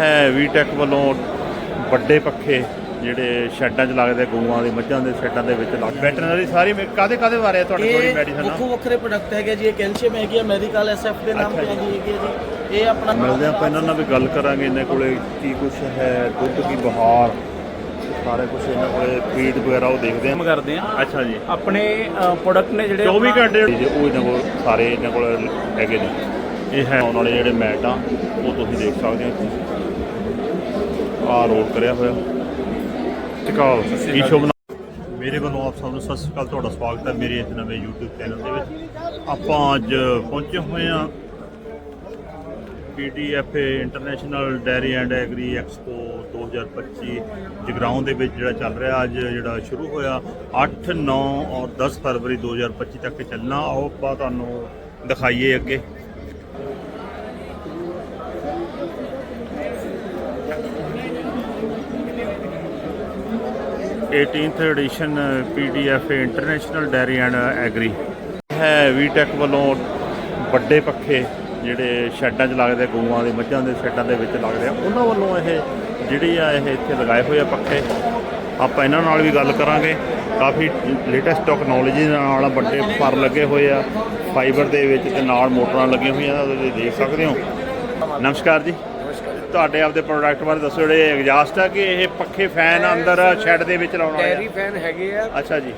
ਹੈ ਵੀਟੈਕ ਵੱਲੋਂ ਵੱਡੇ ਪੱਖੇ ਜਿਹੜੇ ਸ਼ੈੱਡਾਂ 'ਚ ਲੱਗਦੇ ਗਊਆਂ ਦੇ ਮੱਝਾਂ ਦੇ ਸ਼ੈੱਡਾਂ ਦੇ ਵਿੱਚ ਲੱਗ ਵੈਟਰਨਰੀ ਸਾਰੀ ਕਾਦੇ ਕਾਦੇ ਬਾਰੇ ਤੁਹਾਡੇ ਕੋਲ ਇਹ ਮੈਡੀਸਨ ਵੱਖੋ ਵੱਖਰੇ ਪ੍ਰੋਡਕਟ ਹੈਗੇ ਜੀ ਇਹ ਕੈਲਸ਼ੀਅਮ ਹੈਗੀ ਆ ਮੈਡੀਕਲ ਐਸਐਫ ਦੇ ਨਾਮ ਤੇ ਹੈਗੀ ਹੈ ਜੀ। ਇਹ ਆਪਣਾ ਮਿਲਦੇ ਆਪਾਂ ਇਹਨਾਂ ਨਾਲ ਵੀ ਗੱਲ ਕਰਾਂਗੇ ਇਹਨਾਂ ਕੋਲੇ ਕੀ ਕੁਝ ਹੈ ਦੁੱਧ ਕੀ ਬਹਾਰ ਸਾਰੇ ਕੁਝ ਇਹਨਾਂ ਕੋਲੇ ਫੀਡ ਵਗੈਰਾ ਉਹ ਦੇਖਦੇ ਆ। ਕਰਦੇ ਆ। ਅੱਛਾ ਜੀ। ਆਪਣੇ ਪ੍ਰੋਡਕਟ ਨੇ ਜਿਹੜੇ 24 ਆਪਣਾ- ਘੰਟੇ ਉਹ ਇਹਨਾਂ ਕੋਲ ਸਾਰੇ ਇਹਨਾਂ ਕੋਲ ਹੈਗੇ ਨੇ। ਇਹ ਹੈ ਆਉਣ ਵਾਲੇ ਜਿਹੜੇ ਮੈਟ ਆ ਉਹ ਤੁਸੀਂ ਦੇਖ ਸਕਦੇ ਹੋ। ਆ ਰੋਲ ਕਰਿਆ ਹੋਇਆ। ਟਿਕਾਓ ਨਾਮ? ਮੇਰੇ ਵੱਲੋਂ ਆਪ ਸਭ ਨੂੰ ਸਤਿ ਸ਼੍ਰੀ ਅਕਾਲ ਤੁਹਾਡਾ ਸਵਾਗਤ ਹੈ ਮੇਰੇ ਇਸ ਨਵੇਂ YouTube ਚੈਨਲ ਦੇ ਵਿੱਚ। ਆਪਾਂ ਅੱਜ ਪਹੁੰਚੇ ਹੋਏ ਹਾਂ PDF international dairy and agri expo 2025 Jagraon ਦੇ ਵਿੱਚ ਜਿਹੜਾ ਚੱਲ ਰਿਹਾ ਅੱਜ ਜਿਹੜਾ ਸ਼ੁਰੂ ਹੋਇਆ 8 9 ਔਰ 10 ਫਰਵਰੀ 2025 ਤੱਕ ਚੱਲਣਾ। ਆਓ ਆਪਾਂ ਤੁਹਾਨੂੰ ਦਿਖਾਈਏ ਅੱਗੇ। Eighteenth edition PDF international dairy and agri ਹੈ ਵੀਟੈਕ ਵੱਲੋਂ ਵੱਡੇ ਪੱਖੇ ਜਿਹੜੇ ਸ਼ੈੱਡਾਂ 'ਚ ਲੱਗਦੇ ਗਊਆਂ ਦੇ ਮੱਝਾਂ ਦੇ ਸ਼ੈੱਡਾਂ ਦੇ ਵਿੱਚ ਲੱਗਦੇ ਆ, ਉਹਨਾਂ ਵੱਲੋਂ ਇਹ ਜਿਹੜੀ ਆ ਇਹ ਇੱਥੇ ਲਗਾਏ ਹੋਏ ਆ ਪੱਖੇ। ਆਪਾਂ ਇਹਨਾਂ ਨਾਲ ਵੀ ਗੱਲ ਕਰਾਂਗੇ। ਕਾਫੀ ਲੇਟੈਸਟ ਟੈਕਨੋਲੋਜੀ ਨਾਲ ਵੱਡੇ ਪਰ ਲੱਗੇ ਹੋਏ ਆ ਫਾਈਬਰ ਦੇ ਵਿੱਚ ਤੇ ਨਾਲ ਮੋਟਰਾਂ ਲੱਗੀਆਂ ਹੋਈਆਂ, ਤੁਸੀਂ ਦੇਖ ਸਕਦੇ ਹੋ। ਨਮਸਕਾਰ ਜੀ। ਤੁਹਾਡੇ ਆਪਦੇ ਪ੍ਰੋਡਕਟ ਬਾਰੇ ਦੱਸੋ ਜਿਹੜੇ ਐਗਜ਼ਾਸਟ ਆ ਕਿ ਇਹ ਪੱਖੇ ਫੈਨ ਅੰਦਰ ਸ਼ੈੱਡ ਦੇ ਵਿੱਚ ਲਾਉਣ ਵਾਲੇ ਡੈਰੀ ਆ ਫੈਨ ਹੈਗੇ ਆ। ਅੱਛਾ ਜੀ।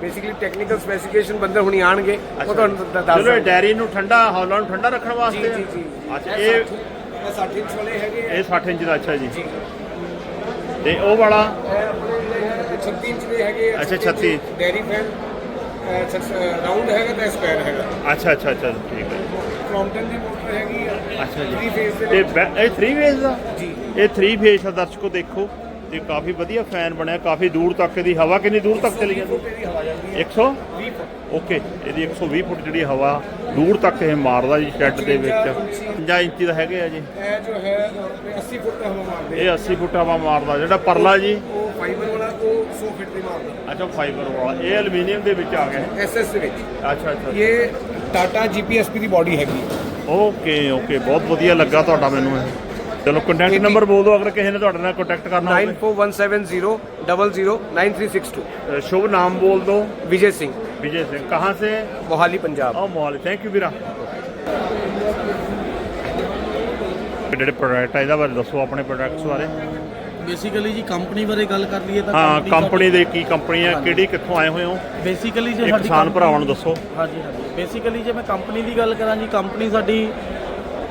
ਬੇਸਿਕਲੀ ਟੈਕਨੀਕਲ ਸਪੈਸੀਫਿਕੇਸ਼ਨ ਬੰਦੇ ਹੁਣੀ ਆਣਗੇ ਉਹ ਤੁਹਾਨੂੰ ਜੀ। ਦੱਸ ਚਲੋ ਇਹ ਡੈਰੀ ਨੂੰ ਠੰਡਾ ਹੌਲਾ ਨੂੰ ਠੰਡਾ ਰੱਖਣ ਜੀ ਵਾਸਤੇ ਜੀ ਆ? ਜੀ ਅੱਛਾ ਇਹ ਇਹ 60 ਇੰਚ ਵਾਲੇ ਹੈਗੇ ਆ। ਇਹ 60 ਇੰਚ ਦਾ ਅੱਛਾ ਜੀ। ਜੀ। ਤੇ ਉਹ ਵਾਲਾ? ਇਹ ਆਪਣੇ ਇਹ 36 ਇੰਚ ਦੇ ਹੈਗੇ ਆ। ਅੱਛਾ, 36 ਡੈਰੀ ਫੈਨ ਰਾਉਂਡ ਹੈਗਾ ਤੇ ਸਕੁਅਰ ਹੈਗਾ। ਅੱਛਾ ਅੱਛਾ ਅੱਛਾ ਠੀਕ ਹੈ ਕ੍ਰੋਮਟਨ ਦੀ ਹੈਗੀ ਆ ਅੱਛਾ ਜੀ। 3 ਫੇਸ ਦੇ ਤੇ ਵਿੱਚ। ਬੈ- ਇਹ 3 ਫੇਜ਼ ਦਾ? ਜੀ। ਇਹ 3 ਫੇਜ਼ ਦਾ ਦਰਸ਼ਕੋ ਦੇਖੋ। ਤੇ ਕਾਫੀ ਵਧੀਆ ਫੈਨ ਬਣਿਆ ਕਾਫੀ ਦੂਰ ਤੱਕ ਦੀ ਹਵਾ ਕਿੰਨੀ ਦੂਰ ਤੱਕ ਚਲੀ ਜਾਂਦੀ? ਫੁੱਟ ਦੀ ਹਵਾ ਜਾਂਦੀ ਹੈ। 100 20 ਫੁੱਟ। ਓਕੇ ਇਹਦੀ 120 ਫੁੱਟ ਜਿਹੜੀ ਹਵਾ ਦੂਰ ਤੱਕ ਇਹ ਮਾਰਦਾ ਜੀ ਸ਼ੈੱਡ ਦੇ ਵਿੱਚ। 50 ਇੰਚੀ ਦਾ ਹੈਗੇ ਆ ਜੀ। ਇਹ ਜੋ ਹੈ ਇਹ 80 ਫੁੱਟ ਹਵਾ ਮਾਰਦੇ ਇਹ 80 ਫੁੱਟ ਹਵਾ ਮਾਰਦਾ ਜਿਹੜਾ ਪਰਲਾ ਜੀ। ਉਹ ਫਾਈਬਰ ਵਾਲਾ ਉਹ 100 ਫੁੱਟ ਦੀ ਮਾਰਦਾ। ਅੱਛਾ ਫਾਈਬਰ ਵਾਲਾ। ਇਹ ਐਲੂਮੀਨੀਅਮ ਦੇ ਵਿੱਚ ਆ ਗਿਆ। ਐਸਐਸ ਦੇ ਵਿੱਚ। ਅੱਛਾ ਅੱਛਾ। ਇਹ ਟਾਟਾ ਜੀਪੀਐਸਪੀ ਦੀ ਬਾਡੀ ਹੈਗੀ ਹੈ। ਓਕੇ ਓਕੇ ਬਹੁਤ ਵਧੀਆ ਲੱਗਾ ਤੁਹਾਡਾ ਮੈਨੂੰ ਇਹ ਚਲੋ ਕੰਟੈਕਟ ਨੰਬਰ ਬੋਲ ਦਿਓ ਅਗਰ ਕਿਸੇ ਨੇ ਤੁਹਾਡੇ ਨਾਲ ਕੰਟੈਕਟ ਕਰਨਾ ਹੋਵੇ 941700009362 ਅ, ਸ਼ੁਭ ਨਾਮ ਬੋਲ ਦਿਓ विजय सिंह ਵਿਜੇ ਸਿੰਘ ਕਹਾਂ ਸੇ मोहाली पंजाब ਆਓ ਮੋਹਾਲੀ ਥੈਂਕ ਯੂ ਵੀਰਾ ਜਿਹੜੇ ਪ੍ਰੋਡਕਟ ਆ ਇਹਦਾ ਬਾਰੇ ਦੱਸੋ ਆਪਣੇ ਪ੍ਰੋਡਕਟਸ ਬਾਰੇ ਬੇਸਿਕਲੀ ਜੀ ਕੰਪਨੀ ਬਾਰੇ ਗੱਲ ਕਰ ਲਈਏ ਤਾਂ ਹਾਂ ਕੰਪਨੀ ਦੇ ਕੀ ਕੰਪਨੀ ਆ ਕਿਹੜੀ ਕਿੱਥੋਂ ਆਏ ਹੋਏ ਹੋ? ਬੇਸਿਕਲੀ ਜੇ ਸਾਡੀ ਕਿਸਾਨ ਭਰਾਵਾਂ ਨੂੰ ਦੱਸੋ। ਹਾਂਜੀ ਹਾਂਜੀ। ਬੇਸਿਕਲੀ ਜੇ ਮੈਂ ਕੰਪਨੀ ਦੀ ਗੱਲ ਕਰਾਂ ਜੀ ਕੰਪਨੀ ਸਾਡੀ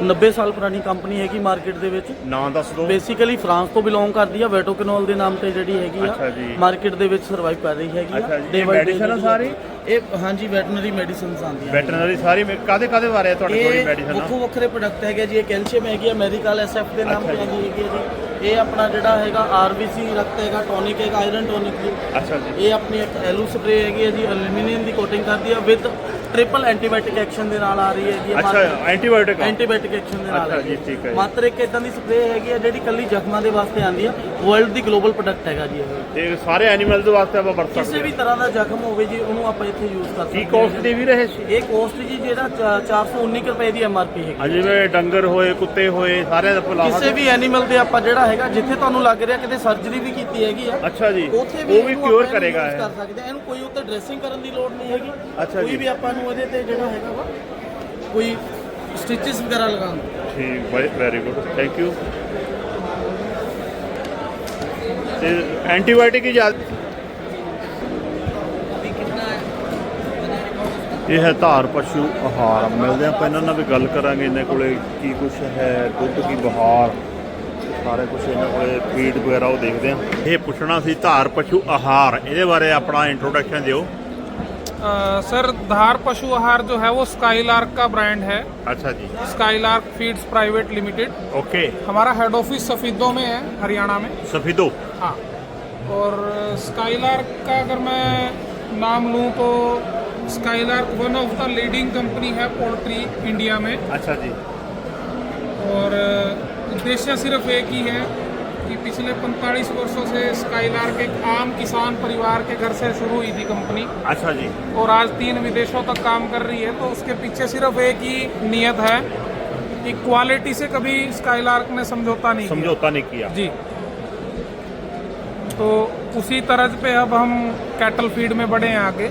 90 ਸਾਲ ਪੁਰਾਣੀ ਕੰਪਨੀ ਹੈਗੀ ਮਾਰਕੀਟ ਦੇ ਵਿੱਚ। ਨਾਂ ਦੱਸ ਦਿਓ। ਬੇਸਿਕਲੀ ਫਰਾਂਸ ਤੋਂ ਬਿਲੋਂਗ ਕਰਦੀ ਆ ਵੈਟੋਕਨੋਲ ਦੇ ਨਾਮ ਤੇ ਜਿਹੜੀ ਹੈਗੀ ਆ। ਮਾਰਕੀਟ ਦੇ ਵਿੱਚ ਸਰਵਾਈਵ ਕਰ ਰਹੀ ਹੈਗੀ ਆ। ਆ ਜਿਹੜੀ ਸਾਰੀ? ਇਹ ਹਾਂਜੀ ਵੈਟਰਨਰੀ ਮੈਡੀਸਿਨਸ ਆਉਂਦੀਆਂ ਵੈਟਰਨਰੀ ਸਾਰੀ ਕਾਦੇ ਕਾਦੇ ਬਾਰੇ ਆ ਤੁਹਾਡੇ ਕੋਲ ਮੈਡੀਸਨ ਵੱਖੋ ਵੱਖਰੇ ਪ੍ਰੋਡਕਟ ਹੈਗੇ ਜੀ ਇਹ ਕੈਲਸ਼ੀਅਮ ਹੈਗੀ ਆ ਮੈਡੀਕਲ ਐਸਐਫ ਦੇ ਨਾਮ ਤੇ। ਆਉਂਦੀ ਹੈਗੀ ਹੈ ਜੀ। ਇਹ ਆਪਣਾ ਜਿਹੜਾ ਹੈਗਾ ਆਰਬੀਸੀ ਰਕਤ ਹੈਗਾ ਟੋਨਿਕ ਹੈਗਾ ਆਇਰਨ ਟੋਨਿਕ ਜੀ। ਅੱਛਾ ਜੀ। ਇਹ ਆਪਣੀ ਇੱਕ ਐਲੂ ਸਪਰੇ ਹੈਗੀ ਹੈ ਜੀ ਐਲੂਮੀਨੀਅਮ ਦੀ ਕੋਟਿੰਗ ਕਰਦੀ ਹੈ ਵਿਦ ਟ੍ਰਿਪਲ ਐਂਟੀਬਾਇਓਟਿਕ ਐਕਸ਼ਨ ਦੇ ਨਾਲ ਆ ਰਹੀ ਹੈ ਅੱਛਾ ਐਂਟੀਬਾਇਓਟਿਕ ਐਂਟੀਬਾਇਓਟਿਕ ਐਕਸ਼ਨ ਦੇ ਨਾਲ ਅੱਛਾ ਜੀ, ਠੀਕ ਹੈ ਜੀ। ਮਾਤਰ ਇੱਕ ਇਦਾਂ ਦੀ ਸਪਰੇ ਹੈਗੀ ਹੈ ਜਿਹੜੀ ਕੱਲੀ ਜ਼ਖਮਾਂ ਦੇ ਵਾਸਤੇ ਆਉਂਦੀ ਹੈ ਵਰਲਡ ਦੀ ਗਲੋਬਲ ਪ੍ਰੋਡਕਟ ਹੈਗਾ ਜੀ ਇਹ। ਤੇ ਸਾਰੇ ਐਨੀਮਲਸ ਵਾਸਤੇ ਆਪਾਂ ਵਰਤ ਕਿਸੇ ਸਕਦੇ ਵੀ ਤਰ੍ਹਾਂ ਦਾ ਜ਼ਖਮ ਹੋਵੇ ਜੀ ਉਹਨੂੰ ਆਪਾਂ ਇੱਥੇ ਯੂਜ਼ ਕਰ ਸਕਦੇ ਕੀ। ਕੋਸਟ ਦੀ ਵੀ ਰਹੇ ਇਹ ਕੋਸਟ ਜੀ ਜਿਹੜਾ ਚ- 419 ਕੁ ਰੁਪਏ ਦੀ ਐਮਆਰਪੀ ਹੈਗੀ ਆ ਜਿਵੇਂ ਡੰਗਰ ਹੋਏ ਕੁੱਤੇ ਹੋਏ ਸਾਰਿਆਂ ਦਾ ਭਲਾ ਕਿਸੇ ਵੀ ਐਨੀਮਲ ਦੇ ਆਪਾਂ ਜਿਹੜਾ ਹੈਗਾ ਜਿੱਥੇ ਤੁਹਾਨੂੰ ਲੱਗ ਰਿਹਾ ਕਿਤੇ ਸਰਜਰੀ ਵੀ ਕੀਤੀ ਹੈਗੀ ਆ ਅੱਛਾ ਜੀ। ਉੱਥੇ ਵੀ ਉਹ ਵੀ ਇਹਨੂੰ ਕਿਉਰ ਕਰੇਗਾ use ਇਹ। ਕਰ ਸਕਦੇ ਆ ਇਹਨੂੰ ਕੋਈ ਉੱਤੇ ਡਰੈਸਿੰਗ ਕਰਨ ਦੀ ਲੋੜ ਨਹੀਂ ਹੈਗੀ। ਅੱਛਾ ਕੋਈ ਜੀ। ਵੀ ਆਪਾਂ ਨੂੰ ਇਹਦੇ ਤੇ ਜਿਹੜਾ ਹੈਗਾ ਵਾ ਕੋਈ ਸਟਿਚਸ ਵਗੈਰਾ ਲਗਾਉਣ। ਠੀਕ ਵੈਰੀ ਗੁੱਡ ਥੈਂਕ ਯੂ ਤੇ ਐਂਟੀਬਾਇਓਟਿਕ ਹੀ ਜ਼ਿਆਦਾ ਇਹ ਹੈ ਧਾਰ ਪਸ਼ੂ ਆਹਾਰ। ਮਿਲਦੇ ਆਪਾਂ ਇਹਨਾਂ ਨਾਲ ਵੀ ਗੱਲ ਕਰਾਂਗੇ ਇਹਨਾਂ ਕੋਲੇ ਕੀ ਕੁਝ ਹੈ ਦੁੱਧ ਕੀ ਬਹਾਰ ਸਾਰੇ ਕੁਝ ਇਹਨਾਂ ਕੋਲੇ ਫੀਡ ਵਗੈਰਾ ਉਹ ਦੇਖਦੇ ਆ ਇਹ ਪੁੱਛਣਾ ਸੀ ਧਾਰ ਪਸ਼ੂ ਆਹਾਰ ਇਹਦੇ ਬਾਰੇ ਆਪਣਾ ਇੰਟਰੋਡਕਸ਼ਨ ਦਿਓ। सर धार पशु आहार जो है वो स्काईलार्क का ब्रांड है। अच्छा जी। Skylark feeds private limited okay. हमारा हेड ऑफ़िस सफीदो में है हरियाणा में। सफीदो? हाँ। और स्काईलार्क का अगर मैं नाम लूँ तो Skylark one of the leading company है पोल्ट्री इंडिया में। अच्छा जी। और उद्देश्य सिर्फ़ एक ही है कि पिछले 45 वर्षों से स्काईलार्क एक आम किसान परिवार के घर से शुरू हुई थी कंपनी। अच्छा जी। और आज तीन विदेशों तक काम कर रही है तो उसके पीछे सिर्फ़ एक ही नियत है कि क्वालिटी से कभी स्काईलार्क ने समझौता नहीं समझौता नहीं किया। जी। तो उसी तरह पे अब हम कैटल फ़ीड में बढ़े हैं आगे।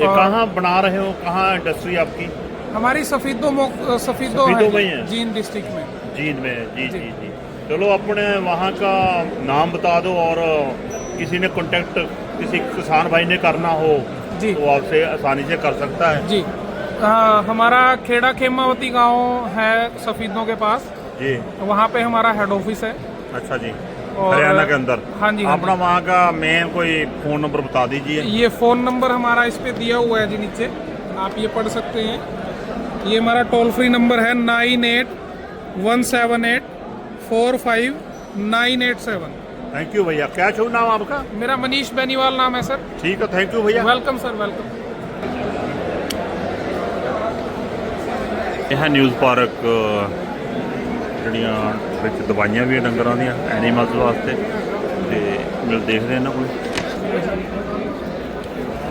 कहाँ बना रहे हो? कहाँ इंडस्ट्री आपकी? हमारी सफीदो सफीदो, सफीदो है, में है। जीन डिस्ट्रिक्ट में। जीन में जी जी। जी, जी। चलो अपने वहाँ का नाम बता दो और किसी ने कांटेक्ट किसी किसान भाई ने करना हो जी। तो आपसे आसानी से कर सकता है। जी। आ, हमारा खेड़ा खेमावती गाँव है सफीदों के पास। जी। वहाँ पे हमारा हेड ऑफ़िस है। अच्छा जी। हरियाणा के अंदर। हाँ जी, हाँ अपना वहाँ का मेन कोई फ़ोन नंबर बता दीजिए। ये फ़ोन नंबर हमारा इस पे दिया हुआ है जी नीचे। आप ये पढ़ सकते हैं। ये हमारा टोल फ्री नंबर है nine eight one seven eight four five nine eight seven thank you भैया क्या शुभ नाम आपका मेरा मनीष बेनीवाल नाम है सर ठीक है थैंक यू भैया वेलकम सर वेलकम ਇਹ ਹੈ ਨਿਊਜ਼ ਪਾਰਕ ਜਿਹੜੀਆਂ ਵਿੱਚ ਦਵਾਈਆਂ ਵੀ ਆ ਡੰਗਰਾਂ ਦੀਆਂ ਐਨੀਮਲਸ ਵਾਸਤੇ ਤੇ ਮਿਲ ਦੇਖਦੇ ਇਹਨਾਂ ਕੋਲ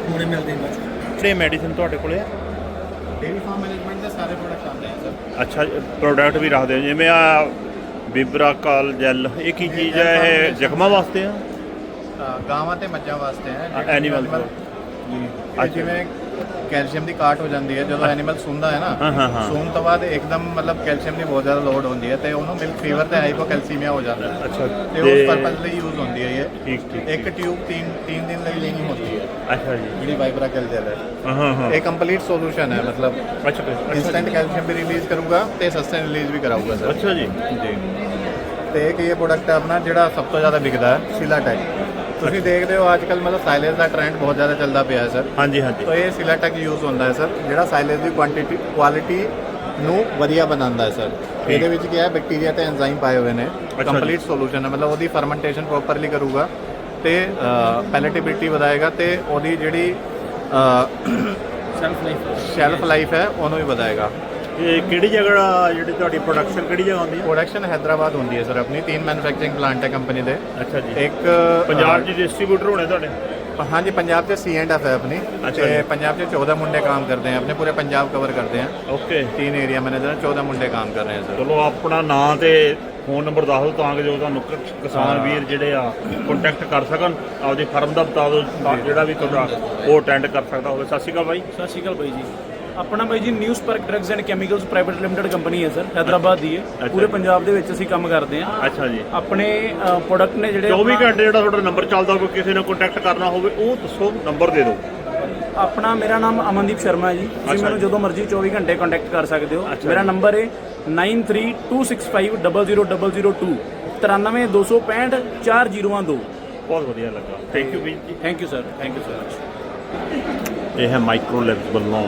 ਹੁਣੇ ਮਿਲਦੇ ਹਾਂ ਕਿਹੜੇ ਮੈਡੀਸਿਨ ਤੁਹਾਡੇ ਕੋਲੇ ਆ ਡੇਰੀ ਫਾਰਮ ਮੈਨੇਜਮੈਂਟ ਦੇ ਸਾਰੇ ਪ੍ਰੋਡਕਟ ਆਉਂਦੇ ਆ ਸਰ ਅੱਛਾ ਪ੍ਰੋਡਕਟ ਵੀ ਰੱਖਦੇ ਹੋ ਜਿਵੇਂ ਆ ਬਿਬਰਾਕਾਲ ਜੈਲ। ਇਹ ਕੀ ਚੀਜ਼ ਹੈ? ਇਹ ਜ਼ਖਮਾਂ ਵਾਸਤੇ ਆ? ਗਾਵਾਂ ਤੇ ਮੱਝਾਂ ਵਾਸਤੇ ਹੈ ਐਨੀਮਲ ਜੀ। ਜਿਵੇਂ ਕੈਲਸ਼ੀਅਮ ਦੀ ਕਾਟ ਹੋ ਜਾਂਦੀ ਹੈ ਜਦੋਂ ਐਨੀਮਲ ਸੁੰਦਾ ਹੈ ਨਾ। ਸੂਣ ਤੋਂ ਬਾਅਦ ਇੱਕਦਮ ਮਤਲਬ ਕੈਲਸ਼ੀਅਮ ਦੀ ਬਹੁਤ ਜ਼ਿਆਦਾ ਲੋਡ ਹੁੰਦੀ ਹੈ ਤੇ ਉਹਨੂੰ ਮਿਲਕ ਫੀਵਰ ਤੇ ਹਾਈਪੋਕੈਲਸੀਮੀਆ ਹੋ ਜਾਂਦਾ ਹੈ। ਅੱਛਾ ਤੇ ਉਸ ਪਰਪਸ ਲਈ ਯੂਜ਼ ਹੁੰਦੀ ਹੈ ਇਹ। ਠੀਕ ਠੀਕ ਇੱਕ ਟਿਊਬ 3 3 ਦਿਨ ਲਈ ਲੈਣੀ ਹੁੰਦੀ ਹੈ। ਅੱਛਾ ਜੀ। ਜਿਹੜੀ ਵਾਈਬਰਾ ਕੈਲ ਜੈਲ ਹੈ ਹਾਂ ਹਾਂ। ਇਹ ਕੰਪਲੀਟ ਸੋਲੂਸ਼ਨ ਹੈ ਮਤਲਬ ਅੱਛਾ ਇਨਸਟੈਂਟ ਕੈਲਸ਼ੀਅਮ ਵੀ ਰਿਲੀਜ਼ ਕਰੂਗਾ ਤੇ ਸਸਟੇਨ ਰਿਲੀਜ਼ ਵੀ ਕਰਾਊਗਾ ਸਰ ਅੱਛਾ ਜੀ। ਜੀ। ਤੇ ਇੱਕ ਇਹ ਪ੍ਰੋਡਕਟ ਹੈ ਆਪਣਾ ਜਿਹੜਾ ਸਭ ਤੋਂ ਜ਼ਿਆਦਾ ਵਿਕਦਾ ਹੈ ਸਿਲਾਟੈਕ ਤੁਸੀਂ ਦੇਖਦੇ ਹੋ ਅੱਜ ਕੱਲ ਮਤਲਬ ਸਾਇਲੈਂਸ ਦਾ ਟ੍ਰੈਂਡ ਬਹੁਤ ਜ਼ਿਆਦਾ ਚੱਲਦਾ ਪਿਆ ਹੈ ਸਰ ਹਾਂਜੀ ਹਾਂਜੀ। ਤੋ ਇਹ ਸਿਲਾਟੈਕ ਯੂਜ਼ ਹੁੰਦਾ ਹੈ ਸਰ ਜਿਹੜਾ ਸਾਇਲੈਂਸ ਦੀ ਕੁਆਂਟੀਟੀ ਕੁਆਲਿਟੀ ਨੂੰ ਵਧੀਆ ਬਣਾਉਂਦਾ ਹੈ ਸਰ ਇਹਦੇ ਵਿੱਚ ਕੀ ਹੈ ਬੈਕਟੀਰੀਆ ਤੇ ਐਂਜ਼ਾਈਮ ਪਾਏ ਹੋਏ ਨੇ। ਕੰਪਲੀਟ ਸੋਲੂਸ਼ਨ ਹੈ। ਮਤਲਬ ਉਹਦੀ ਫਰਮੈਂਟੇਸ਼ਨ ਪ੍ਰੋਪਰਲੀ ਕਰੂਗਾ ਤੇ ਪੈਲੇਟੇਬਿਲਿਟੀ ਵਧਾਏਗਾ ਤੇ ਉਹਦੀ ਜਿਹੜੀ ਸੈਲਫ ਲਾਈਫ ਸ਼ੈਲਫ ਲਾਈਫ ਹੈ ਉਹਨੂੰ ਵੀ ਵਧਾਏਗਾ। ਇਹ ਕਿਹੜੀ ਜਗ੍ਹਾ ਜਿਹੜੀ ਤੁਹਾਡੀ ਪ੍ਰੋਡਕਸ਼ਨ ਕਿਹੜੀ ਜਗ੍ਹਾ ਹੁੰਦੀ ਹੈ? ਪ੍ਰੋਡਕਸ਼ਨ ਹైదరాబాద్ ਹੁੰਦੀ ਹੈ ਸਰ ਆਪਣੀ ਤਿੰਨ ਮੈਨੂਫੈਕਚਰਿੰਗ ਪਲਾਂਟ ਹੈ ਕੰਪਨੀ ਦੇ। ਅੱਛਾ ਜੀ। ਇੱਕ ਪੰਜਾਬ ਦੇ ਡਿਸਟ੍ਰੀਬਿਊਟਰ ਹੋਣੇ ਤੁਹਾਡੇ? ਹਾਂਜੀ ਪੰਜਾਬ 'ਚ ਸੀ ਐਂਡ ਐਫ ਹੈ ਆਪਣੀ। ਤੇ ਪੰਜਾਬ 'ਚ 14 ਮੁੰਡੇ ਕੰਮ ਕਰਦੇ ਆ ਆਪਣੇ ਪੂਰੇ ਪੰਜਾਬ ਕਵਰ ਕਰਦੇ ਆ। ਓਕੇ। ਤਿੰਨ ਏਰੀਆ ਮੈਨੇਜਰ 14 ਮੁੰਡੇ ਕੰਮ ਕਰ ਰਹੇ ਆ ਸਰ। ਚਲੋ ਆਪਣਾ ਨਾਂ ਤੇ ਫੋਨ ਨੰਬਰ ਦੱਸ ਦਿਓ ਤਾਂ ਕਿ ਜੋ ਤੁਹਾਨੂੰ ਕਿਸਾਨ ਵੀਰ ਜਿਹੜੇ ਆ ਕੰਟੈਕਟ ਕਰ ਸਕਣ ਆਪਦੇ ਫਰਮ ਦਾ ਬਤਾ ਦਿਓ ਜਿਹੜਾ ਵੀ ਤੁਹਾਡਾ ਉਹ ਅਟੈਂਡ ਕਰ ਸਕਦਾ ਹੋਵੇ। ਸਤਿ ਸ਼੍ਰੀ ਅਕਾਲ ਬਾਈ। ਸਤਿ ਸ਼੍ਰੀ ਅਕਾਲ ਬਾਈ ਜੀ। ਆਪਣਾ ਬਾਈ ਜੀ news park drugs and chemicals private limited company ਹੈ ਸਰ ਹੈਦਰਾਬਾਦ ਦੀ ਹੈ। ਪੂਰੇ ਪੰਜਾਬ ਦੇ ਵਿੱਚ ਅਸੀਂ ਕੰਮ ਕਰਦੇ ਹਾਂ। ਅੱਛਾ ਜੀ। ਆਪਣੇ ਪ੍ਰੋਡਕਟ ਨੇ ਜਿਹੜੇ 24 ਆਪਣਾ- ਘੰਟੇ ਜਿਹੜਾ ਤੁਹਾਡਾ ਨੰਬਰ ਚੱਲਦਾ ਹੋਵੇ ਕਿਸੇ ਨੇ ਕੰਟੈਕਟ ਕਰਨਾ ਹੋਵੇ ਉਹ ਦੱਸੋ ਨੰਬਰ ਦੇ ਦਿਓ। ਆਪਣਾ ਮੇਰਾ ਨਾਮ ਅਮਨਦੀਪ ਸ਼ਰਮਾ ਹੈ ਜੀ। ਤੁਸੀਂ ਮੈਨੂੰ। ਜਦੋਂ ਮਰਜ਼ੀ 24 ਘੰਟੇ ਕੰਟੈਕਟ ਕਰ ਸਕਦੇ ਹੋ। ਮੇਰਾ। ਨੰਬਰ ਹੈ 9326500002 93265 402 ਬਹੁਤ ਵਧੀਆ ਲੱਗਾ। ਥੈਂਕ ਯੂ ਜੀ। Thank you sir thank you so much ਇਹ ਹੈ ਮਾਈਕਰੋ ਲੈਬਸ ਵੱਲੋਂ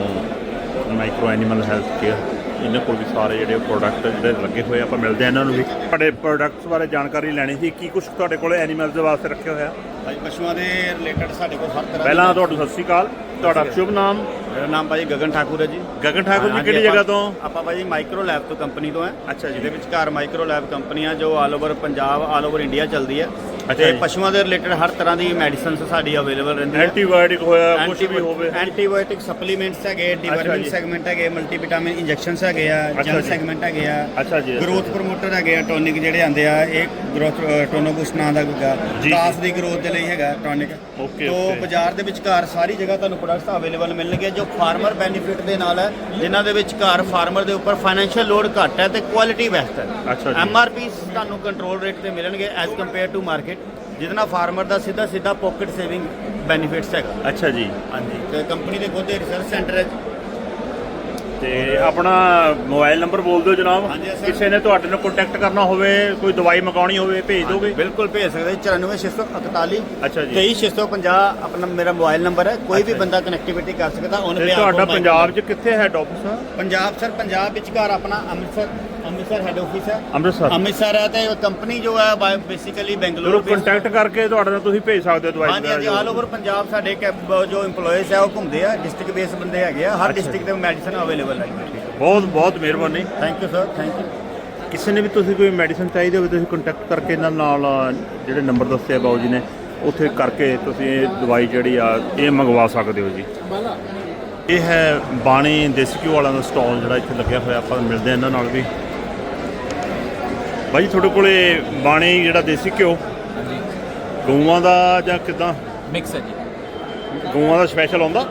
ਮਾਈਕਰੋ ਐਨੀਮਲ ਹੈਲਥ ਕੇਅਰ ਇਹਨਾਂ ਕੋਲ ਵੀ ਸਾਰੇ ਜਿਹੜੇ ਪ੍ਰੋਡਕਟ ਜਿਹੜੇ ਲੱਗੇ ਹੋਏ ਆਪਾਂ ਮਿਲਦੇ ਆ ਇਹਨਾਂ ਨੂੰ ਵੀ। ਤੁਹਾਡੇ ਪ੍ਰੋਡਕਟਸ ਬਾਰੇ ਜਾਣਕਾਰੀ ਲੈਣੀ ਸੀ ਕੀ ਕੁਝ ਤੁਹਾਡੇ ਕੋਲੇ ਐਨੀਮਲਸ ਦੇ ਵਾਸਤੇ ਰੱਖਿਆ ਹੋਇਆ? ਭਾਈ ਪਸ਼ੂਆਂ ਦੇ ਰਿਲੇਟਡ ਸਾਡੇ ਕੋਲ ਹਰ ਤਰ੍ਹਾਂ ਪਹਿਲਾਂ ਤੁਹਾਨੂੰ ਸਤਿ ਸ਼੍ਰੀ ਅਕਾਲ। ਤੁਹਾਡਾ ਸ਼ੁਭ ਨਾਮ? ਮੇਰਾ ਨਾਮ ਭਾਈ ਗਗਨ ਠਾਕੁਰ ਹੈ ਜੀ। ਗਗਨ ਠਾਕੁਰ ਜੀ ਕਿਹੜੀ ਜਗ੍ਹਾ ਤੋਂ? ਆਪਾਂ ਭਾਈ ਮਾਈਕਰੋ ਲੈਬ ਤੋਂ ਕੰਪਨੀ ਤੋਂ ਹੈ। ਅੱਛਾ ਜੀ। ਜਿਹਦੇ ਵਿੱਚ ਘਰ ਮਾਈਕਰੋ ਲੈਬ ਕੰਪਨੀ ਆ ਜੋ all over Punjab all over India ਚੱਲਦੀ ਹੈ। ਤੇ। ਪਸ਼ੂਆਂ ਦੇ ਰਿਲੇਟਡ ਹਰ ਤਰ੍ਹਾਂ ਦੀ ਮੈਡੀਸਿਨਸ ਸਾਡੀ ਅਵੇਲੇਬਲ ਰਹਿੰਦੀ ਹੈ ਐਂਟੀਬਾਇਓਟਿਕ ਹੋਇਆ ਕੁਝ ਵੀ ਹੋਵੇ ਐਂਟੀਬਾਇਓਟਿਕ ਸਪਲੀਮੈਂਟਸ ਹੈਗੇ ਜੀ। ਸੈਗਮੈਂਟ ਹੈਗੇ ਮਲਟੀਵਿਟਾਮਿਨ ਇੰਜੈਕਸ਼ਨਸ ਹੈਗੇ ਆ ਜੈਲ। ਸੈਗਮੈਂਟ ਹੈਗੇ ਆ ਅੱਛਾ ਜੀ, ਗਰੋਥ ਪ੍ਰੋਮੋਟਰ ਹੈਗੇ ਆ ਟੋਨਿਕ ਜਿਹੜੇ ਆਉਂਦੇ ਆ ਇਹ ਗਰੋਥ ਟੋਨੋਬੂਸ ਨਾਂ ਦਾ ਗੁੱਗਾ ਕਾਸ। ਦੀ ਗਰੋਥ ਦੇ ਲਈ ਹੈਗਾ ਟੋਨਿਕ ਓਕੇ, ਤੋਂ। ਬਾਜ਼ਾਰ ਦੇ ਵਿਚਕਾਰ ਸਾਰੀ ਜਗ੍ਹਾ ਤੁਹਾਨੂੰ ਪ੍ਰੋਡਕਟਸ ਅਵੇਲੇਬਲ ਮਿਲਣਗੇ ਜੋ ਫਾਰਮਰ ਬੈਨੀਫਿਟ ਦੇ ਨਾਲ ਹੈ ਜਿਨ੍ਹਾਂ ਦੇ ਵਿਚਕਾਰ ਫਾਰਮਰ ਦੇ ਉੱਪਰ ਫਾਈਨੈਂਸ਼ੀਅਲ ਲੋਡ ਘੱਟ ਹੈ ਤੇ ਕੁਆਲਿਟੀ ਬੈਸਟ ਹੈ। ਐਮਆਰਪੀ ਤੁਹਾਨੂੰ ਕੰਟਰੋਲ ਰੇਟ ਤੇ ਮਿਲਣਗੇ ਐਜ਼ ਕੰਪੇਅਰ ਟੂ ਮਾਰਕੀਟ ਜਿਹਦੇ ਨਾਲ ਫਾਰਮਰ ਦਾ ਸਿੱਧਾ ਸਿੱਧਾ ਪਾਕਟ ਸੇਵਿੰਗ ਬੈਨੀਫਿਟਸ ਹੈਗਾ ਅੱਛਾ ਜੀ। ਹਾਂਜੀ। ਤੇ ਕੰਪਨੀ ਦੇ ਖੁਦ ਦੇ ਰਿਸਰਚ ਸੈਂਟਰ ਹੈ ਤੇ ਆਪਣਾ ਮੋਬਾਈਲ ਨੰਬਰ ਬੋਲ ਦਿਓ ਜਨਾਬ। ਕਿਸੇ ਨੇ ਤੁਹਾਡੇ ਨਾਲ ਕੰਟੈਕਟ ਕਰਨਾ ਹੋਵੇ ਕੋਈ ਦਵਾਈ ਮੰਗਾਉਣੀ ਹੋਵੇ ਭੇਜ ਦੋਗੇ? ਬਿਲਕੁਲ ਭੇਜ ਸਕਦੇ 94641 ਅੱਛਾ ਜੀ। 23650 ਆਪਣਾ ਮੇਰਾ ਮੋਬਾਈਲ ਨੰਬਰ ਹੈ। ਕੋਈ ਵੀ ਬੰਦਾ ਕਨੈਕਟੀਵਿਟੀ ਕਰ ਸਕਦਾ ਉਹਨੇ ਤੁਹਾਡਾ ਪੰਜਾਬ 'ਚ ਕਿੱਥੇ ਹੈਡ ਆਫਿਸ ਆ ਪੰਜਾਬ ਸਰ ਪੰਜਾਬ ਵਿੱਚ ਘਰ ਆਪਣਾ ਅੰਮ੍ਰਿਤਸਰ। ਅੰਮ੍ਰਿਤਸਰ ਹੈਡ ਆਫਿਸ ਹੈ ਅੰਮ੍ਰਿਤਸਰ? ਅੰਮ੍ਰਿਤਸਰ ਹੈ ਤੇ ਕੰਪਨੀ ਜੋ ਹੈ ਬੇਸਿਕਲੀ ਚਲੋ ਬੈਂਗਲੁਰੂ ਕੰਟੈਕਟ ਕਰਕੇ ਤੁਹਾਡੇ ਨਾਲ ਤੁਸੀਂ ਭੇਜ ਸਕਦੇ ਹੋ ਦਵਾਈ ਹਾਂਜੀ ਹਾਂਜੀ ਆਲ ਓਵਰ ਪੰਜਾਬ ਸਾਡੇ ਜੋ EMPLOYEES ਹੈ ਉਹ ਘੁੰਮਦੇ ਆ। ਡਿਸਟ੍ਰਿਕਟ ਬੇਸ ਬੰਦੇ ਹੈਗੇ ਆ। ਹਰ। ਡਿਸਟ੍ਰਿਕਟ ਦੇ ਮੈਡੀਸਨ ਅਵੇਲੇਬਲ ਹੈ ਬਹੁਤ ਬਹੁਤ ਮਿਹਰਬਾਨੀ। Thank you sir thank you ਕਿਸੇ ਨੇ ਵੀ ਤੁਸੀਂ ਕੋਈ ਮੈਡੀਸਨ ਚਾਹੀਦੀ ਹੋਵੇ ਤੁਸੀਂ ਕੰਟੈਕਟ ਕਰਕੇ ਇਹਨਾਂ ਨਾਲ ਜਿਹੜੇ ਨੰਬਰ ਦੱਸੇ ਆ ਬਾਊ ਜੀ ਨੇ ਉੱਥੇ ਕਰਕੇ ਤੁਸੀਂ ਇਹ ਦਵਾਈ ਜਿਹੜੀ ਆ ਇਹ ਮੰਗਵਾ ਸਕਦੇ ਹੋ ਜੀ। ਇਹ ਹੈ ਬਾਣੀ ਦੇਸੀ ਘਿਓ ਵਾਲਿਆਂ ਦਾ ਸਟਾਲ ਜਿਹੜਾ ਇੱਥੇ ਲੱਗਿਆ ਹੋਇਆ ਆਪਾਂ ਮਿਲਦੇ ਆ ਇਹਨਾਂ ਨਾਲ ਵੀ। ਬਾਈ ਤੁਹਾਡੇ ਕੋਲੇ ਬਾਣੀ ਜਿਹੜਾ ਦੇਸੀ ਘਿਓ ਹਾਂਜੀ ਗਊਆਂ ਦਾ ਜਾਂ ਕਿਦਾਂ ਮਿਕਸ ਹੈ ਜੀ ਗਊਆਂ ਦਾ ਸਪੈਸ਼ਲ ਆਉਂਦਾ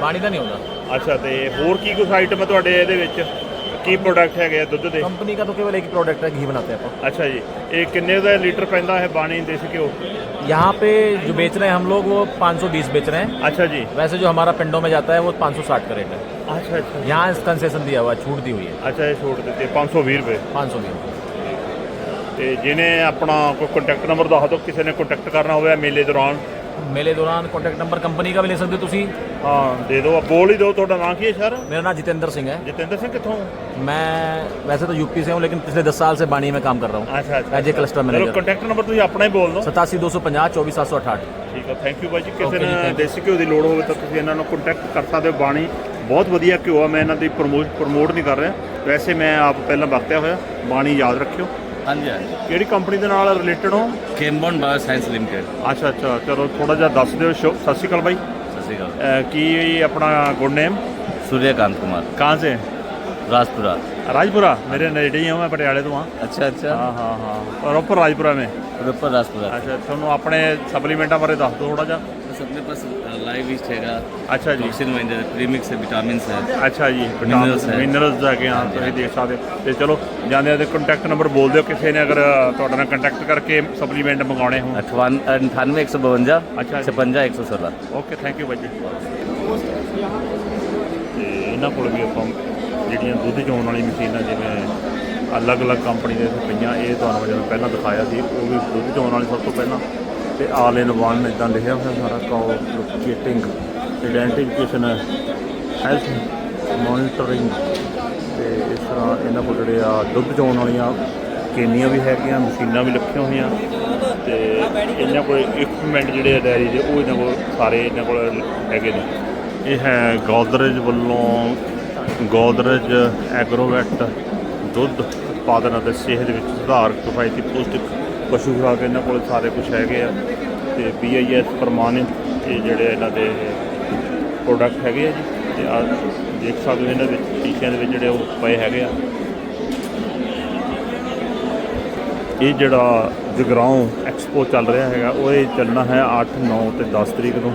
ਬਾਣੀ ਦਾ ਨਹੀਂ ਹੁੰਦਾ ਅੱਛਾ ਤੇ ਹੋਰ ਕੀ ਕੁਝ ਆਈਟਮ ਹੈ ਤੁਹਾਡੇ ਇਹਦੇ ਵਿੱਚ ਕੀ ਪ੍ਰੋਡਕਟ ਹੈਗੇ ਆ ਦੁੱਧ ਦੇ कंपनी का तो केवल एक ही प्रोडक्ट है घी बनाते हैं अपन ਅੱਛਾ ਜੀ ਇਹ ਕਿੰਨੇ ਦਾ ਲੀਟਰ ਪੈਂਦਾ ਹੈ ਬਾਣੀ ਦੇਸੀ ਘਿਓ यहाँ पे जो बेच रहे हैं हम लोग वो 520 बेच रहे हैं ਅੱਛਾ ਜੀ वैसे जो हमारा पिंडों में जाता है वो 560 का रेट है ਅੱਛਾ ਅੱਛਾ यहाँ कंसेशन दिया हुआ है छूट दी हुई है ਅੱਛਾ ਇਹ ਛੋਟ ਦਿੱਤੇ 520 ਰੁਪਏ 500 की ਤੇ ਜਿਹਨੇ ਆਪਣਾ ਕੋਈ ਕੰਟੈਕਟ ਨੰਬਰ ਦੱਸ ਦਿਓ ਕਿਸੇ ਨੇ ਕੰਟੈਕਟ ਕਰਨਾ ਹੋਵੇ ਮੇਲੇ ਦੌਰਾਨ। ਮੇਲੇ ਦੌਰਾਨ ਕੰਟੈਕਟ ਨੰਬਰ ਕੰਪਨੀ ਦਾ ਵੀ ਲੈ ਸਕਦੇ ਹੋ ਤੁਸੀਂ। ਹਾਂ ਦੇ ਦਿਓ ਬੋਲ ਹੀ ਦਿਓ ਤੁਹਾਡਾ ਨਾਂ ਕੀ ਹੈ ਸਰ? ਮੇਰਾ नाम जितेंद्र ਸਿੰਘ ਹੈ। ਜਤਿੰਦਰ ਸਿੰਘ ਕਿੱਥੋਂ? ਮੈਂ ਵੈਸੇ ਤਾਂ यूपी से हूँ लेकिन पिछले दस साल से बानी में काम कर रहा अच्छा, हूँ ਅੱਛਾ एज ए क्लस्टर ਚਲੋ ਕੰਟੈਕਟ ਨੰਬਰ ਤੁਸੀਂ ਆਪਣਾ ਹੀ ਬੋਲ ਦਿਓ। ਸਤਾसी दो सौ पचास चौबीस सात सौ अठाठ ਠੀਕ ਹੈ ਥੈਂਕ ਯੂ ਬਾਈ ਜੀ। ਕਿਸੇ Okay ਨੇ ਦੇਸੀ ਘਿਓ ਦੀ ਲੋੜ ਹੋਵੇ ਤਾਂ ਤੁਸੀਂ ਇਹਨਾਂ ਨੂੰ ਕੰਟੈਕਟ ਕਰ ਸਕਦੇ ਹੋ ਬਾਣੀ। ਬਹੁਤ ਵਧੀਆ ਘਿਓ ਆ ਮੈਂ ਇਹਨਾਂ ਦੀ ਪ੍ਰਮੋਟ ਪ੍ਰਮੋਟ ਨਹੀਂ ਕਰ ਰਿਹਾ। ਵੈਸੇ ਮੈਂ ਆਪ ਪਹਿਲਾਂ ਵਰਤਿਆ ਹੋਇਆ ਬਾਣੀ ਯਾਦ ਰੱਖਿਓ। ਹਾਂਜੀ ਹਾਂਜੀ ਕਿਹੜੀ ਕੰਪਨੀ ਦੇ ਨਾਲ ਰਿਲੇਟਡ ਹੋ ਕੇਮਬਨ ਬਾਇਓ ਸਾਇੰਸ ਲਿਮਟਿਡ ਅੱਛਾ ਅੱਛਾ ਚਲੋ ਥੋੜਾ ਜਿਹਾ ਦੱਸ ਦਿਓ ਸ਼ੁਭ- ਸਤਿ ਸ਼੍ਰੀ ਅਕਾਲ ਬਾਈ ਸਤਿ ਸ਼੍ਰੀ ਅਕਾਲ ਅਹ ਕੀ ਆਪਣਾ ਗੁੱਡ ਨੇਮ सूर्यकांत कुमार ਕਹਾਂ ਸੇ राजपुरा राजपुरा मेरे नज़दीक ही हूँ मैं पटियाले तो हाँ अच्छा अच्छा हाँ हाँ हाँ प्रॉपर राजपुरा में प्रॉपर राजपुरा अच्छा ਤੁਹਾਨੂੰ ਆਪਣੇ ਸਪਲੀਮੈਂਟਾਂ ਬਾਰੇ ਦੱਸ ਦਿਓ ਥੋੜਾ ਜਿਹਾ बस अपने पास लाइव ईस्ट हैगा ਅੱਛਾ ਜੀ टॉक्सिन वाइंडर प्रीमिक्स है विटामिन है ਅੱਛਾ ਜੀ Minerals ਹੈ। ਮਿਨਰਲਸ ਹੈਗੇ ਆ ਤੁਸੀਂ ਦੇਖ ਸਕਦੇ ਹੋ। ਤੇ ਚਲੋ ਜਾਂਦੇ ਆ ਤੇ ਕੰਟੈਕਟ ਨੰਬਰ ਬੋਲ ਦਿਓ ਕਿਸੇ ਨੇ ਅਗਰ ਤੁਹਾਡੇ ਨਾਲ ਕੰਟੈਕਟ ਕਰਕੇ ਸਪਲੀਮੈਂਟ ਮੰਗਾਉਣੇ ਹੋਣ अठवान अठानवे एक सौ बवंजा अच्छा। छप्पंजा एक सौ सोलह ਓਕੇ ਥੈਂਕ ਯੂ ਬਾਈ ਜੀ ਤੇ ਇਹਨਾਂ ਕੋਲ ਵੀ ਆਪਾਂ ਜਿਹੜੀਆਂ ਦੁੱਧ ਚੋਣ ਵਾਲੀ ਮਸ਼ੀਨਾਂ ਜਿਵੇਂ ਅਲੱਗ-ਅਲੱਗ ਕੰਪਨੀ ਦੇ ਇੱਥੇ ਪਈਆਂ ਇਹ ਤੁਹਾਨੂੰ ਜਦੋਂ ਪਹਿਲਾਂ ਦਿਖਾਇਆ ਸੀ ਉਹ ਵੀ ਦੁੱਧ ਚੋਣ ਵਾਲੀ ਸਭ ਤੋਂ ਪਹਿਲਾਂ ਤੇ ਆਲ ਇਨ ਵਨ ਇਦਾਂ ਲਿਖਿਆ ਹੋਇਆ ਸਾਰਾ ਕਾਲ ਆਇਡੈਂਟੀਫਿਕੇਸ਼ਨ ਹੈਲਥ ਮੋਨੀਟਰਿੰਗ ਤੇ ਇਸ ਤਰ੍ਹਾਂ ਇਹਨਾਂ ਕੋਲ ਜਿਹੜੇ ਆ ਦੁੱਧ ਚੋਣ ਵਾਲੀਆਂ ਕੇਨੀਆਂ ਵੀ ਹੈਗੀਆਂ, ਮਸ਼ੀਨਾਂ ਵੀ ਰੱਖੀਆਂ ਹੋਈਆਂ ਤੇ ਇਹਨਾਂ ਕੋਲ ਇਕਵਿਪਮੈਂਟ ਜਿਹੜੇ ਆ ਡੈਰੀ ਦੇ, ਉਹ ਇਹਨਾਂ ਕੋਲ ਸਾਰੇ ਇਹਨਾਂ ਕੋਲ ਹੈਗੇ ਨੇ। ਇਹ ਹੈ ਗੋਦਰਜ ਵੱਲੋਂ ਗੋਦਰਜ ਐਗਰੋਵੈਟ ਦੁੱਧ ਉਤਪਾਦਨ ਅਤੇ ਸਿਹਤ ਵਿੱਚ ਸੁਧਾਰ, ਕਿਫਾਇਤੀ, ਪੌਸ਼ਟਿਕ ਪਸ਼ੂ ਖੁਰਾਕ ਇਹਨਾਂ ਕੋਲ ਸਾਰੇ ਕੁਝ ਹੈਗੇ ਆ ਤੇ ਬੀਆਈਐਸ ਪ੍ਰਮਾਣਿਤ ਇਹ ਜਿਹੜੇ ਇਹਨਾਂ ਦੇ ਪ੍ਰੋਡਕਟ ਹੈਗੇ ਆ ਜੀ। ਤੇ ਆ ਦੇਖ ਸਕਦੇ ਹੋ ਇਹਨਾਂ ਵਿੱਚ, ਸ਼ੀਸ਼ਿਆਂ ਦੇ ਵਿੱਚ ਜਿਹੜੇ ਉਹ ਪਏ ਹੈਗੇ ਆ। ਇਹ ਜਿਹੜਾ ਜਗਰਾਉਂ ਐਕਸਪੋ ਚੱਲ ਰਿਹਾ ਹੈਗਾ, ਉਹ ਇਹ ਚੱਲਣਾ ਹੈ 8 9 ਤੇ 10 ਤਰੀਕ ਨੂੰ।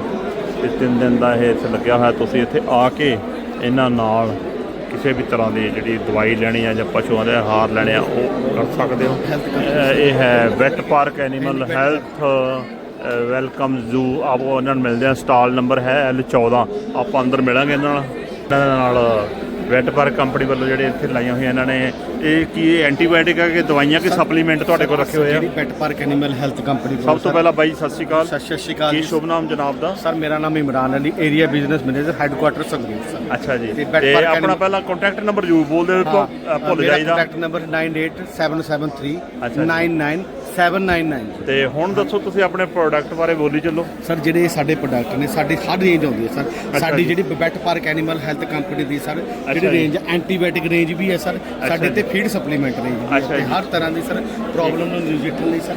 ਤੇ ਤਿੰਨ ਦਿਨ ਦਾ ਇਹ ਇੱਥੇ ਲੱਗਿਆ ਹੋਇਆ, ਤੁਸੀਂ ਇੱਥੇ ਆ ਕੇ ਇਹਨਾਂ ਨਾਲ ਕਿਸੇ ਵੀ ਤਰ੍ਹਾਂ ਦੀ ਜਿਹੜੀ ਦਵਾਈ ਲੈਣੀ ਆ ਜਾਂ ਪਸ਼ੂਆਂ ਦੇ ਆਹਾਰ ਲੈਣੇ ਆ, ਉਹ ਕਰ ਸਕਦੇ ਹੋ। ਇਹ- ਹੈ vet park animal health welcome zoo ਆਪ ਉਹਨਾਂ ਨੂੰ ਮਿਲਦੇ ਆ। ਸਟਾਲ ਨੰਬਰ ਹੈ L14 ਆਪਾਂ ਅੰਦਰ ਮਿਲਾਂਗੇ ਇਹਨਾਂ ਨਾਲ। ਇਹਨਾਂ ਦੇ ਨਾਲ ਰੈੱਡ ਬਾਰ ਕੰਪਨੀ ਵੱਲੋਂ ਜਿਹੜੇ ਇੱਥੇ ਲਾਈਆਂ ਹੋਈਆਂ ਇਹਨਾਂ ਨੇ ਇਹ ਕੀ ਐਂਟੀਬਾਇਓਟਿਕ ਆ ਕਿ ਦਵਾਈਆਂ ਕਿ ਸਪਲੀਮੈਂਟ ਤੁਹਾਡੇ ਕੋਲ ਰੱਖੇ ਹੋਏ ਆ? ਜਿਹੜੀ pet park animal health company ਸਭ ਤੋਂ ਪਹਿਲਾਂ ਬਾਈ ਸਤਿ ਸ਼੍ਰੀ ਅਕਾਲ। ਸਤਿ ਸ਼੍ਰੀ ਅਕਾਲ ਕੀ ਸ਼ੁਭ ਨਾਮ ਜਨਾਬ ਦਾ? ਸਰ ਮੇਰਾ ਨਾਮ Imran Ali area business manager headquarter Sangrur sir. ਅੱਛਾ ਜੀ। ਤੇ ਆਪਣਾ ਪਹਿਲਾਂ ਕੰਟੈਕਟ ਨੰਬਰ ਜੂ ਬੋਲ ਦਿਓ ਭੁੱਲ ਜਾਈਦਾ। ਕੰਟੈਕਟ ਨੰਬਰ 799 ਤੇ ਹੁਣ ਦੱਸੋ ਤੁਸੀਂ ਆਪਣੇ ਪ੍ਰੋਡਕਟ ਬਾਰੇ ਬੋਲੀ ਚੱਲੋ। ਸਰ ਜਿਹੜੇ ਸਾਡੇ ਪ੍ਰੋਡਕਟ ਨੇ ਸਾਡੀ ਹਰ ਰੇਂਜ ਆਉਂਦੀ ਹੈ ਸਰ। ਸਾਡੀ ਜਿਹੜੀ vet park animal health company ਦੀ ਸਰ ਜਿਹੜੀ ਰੇਂਜ ਐਂਟੀਬਾਇਓਟਿਕ ਰੇਂਜ ਵੀ ਹੈ ਸਰ। ਸਾਡੇ ਤੇ ਫੀਡ ਸਪਲੀਮੈਂਟ ਰੇਂਜ ਵੀ ਹੈ ਹਰ ਤਰ੍ਹਾਂ ਦੀ ਸਰ ਪ੍ਰੋਬਲਮ ਨੂੰ ਰਿਜੈਕਟਨ ਲਈ ਸਰ।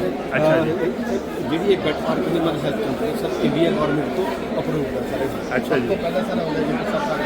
ਜਿਹੜੀ ਇਹ vet park animal health company ਸਭ ਇੰਡੀਆ ਗਵਰਨਮੈਂਟ ਤੋਂ ਅਪਰੂਵ ਹੈ ਸਰ। ਅੱਛਾ ਜੀ। ਪਹਿਲਾਂ ਸਰ ਆਉਂਦਾ ਜਿਹੜਾ ਸਭ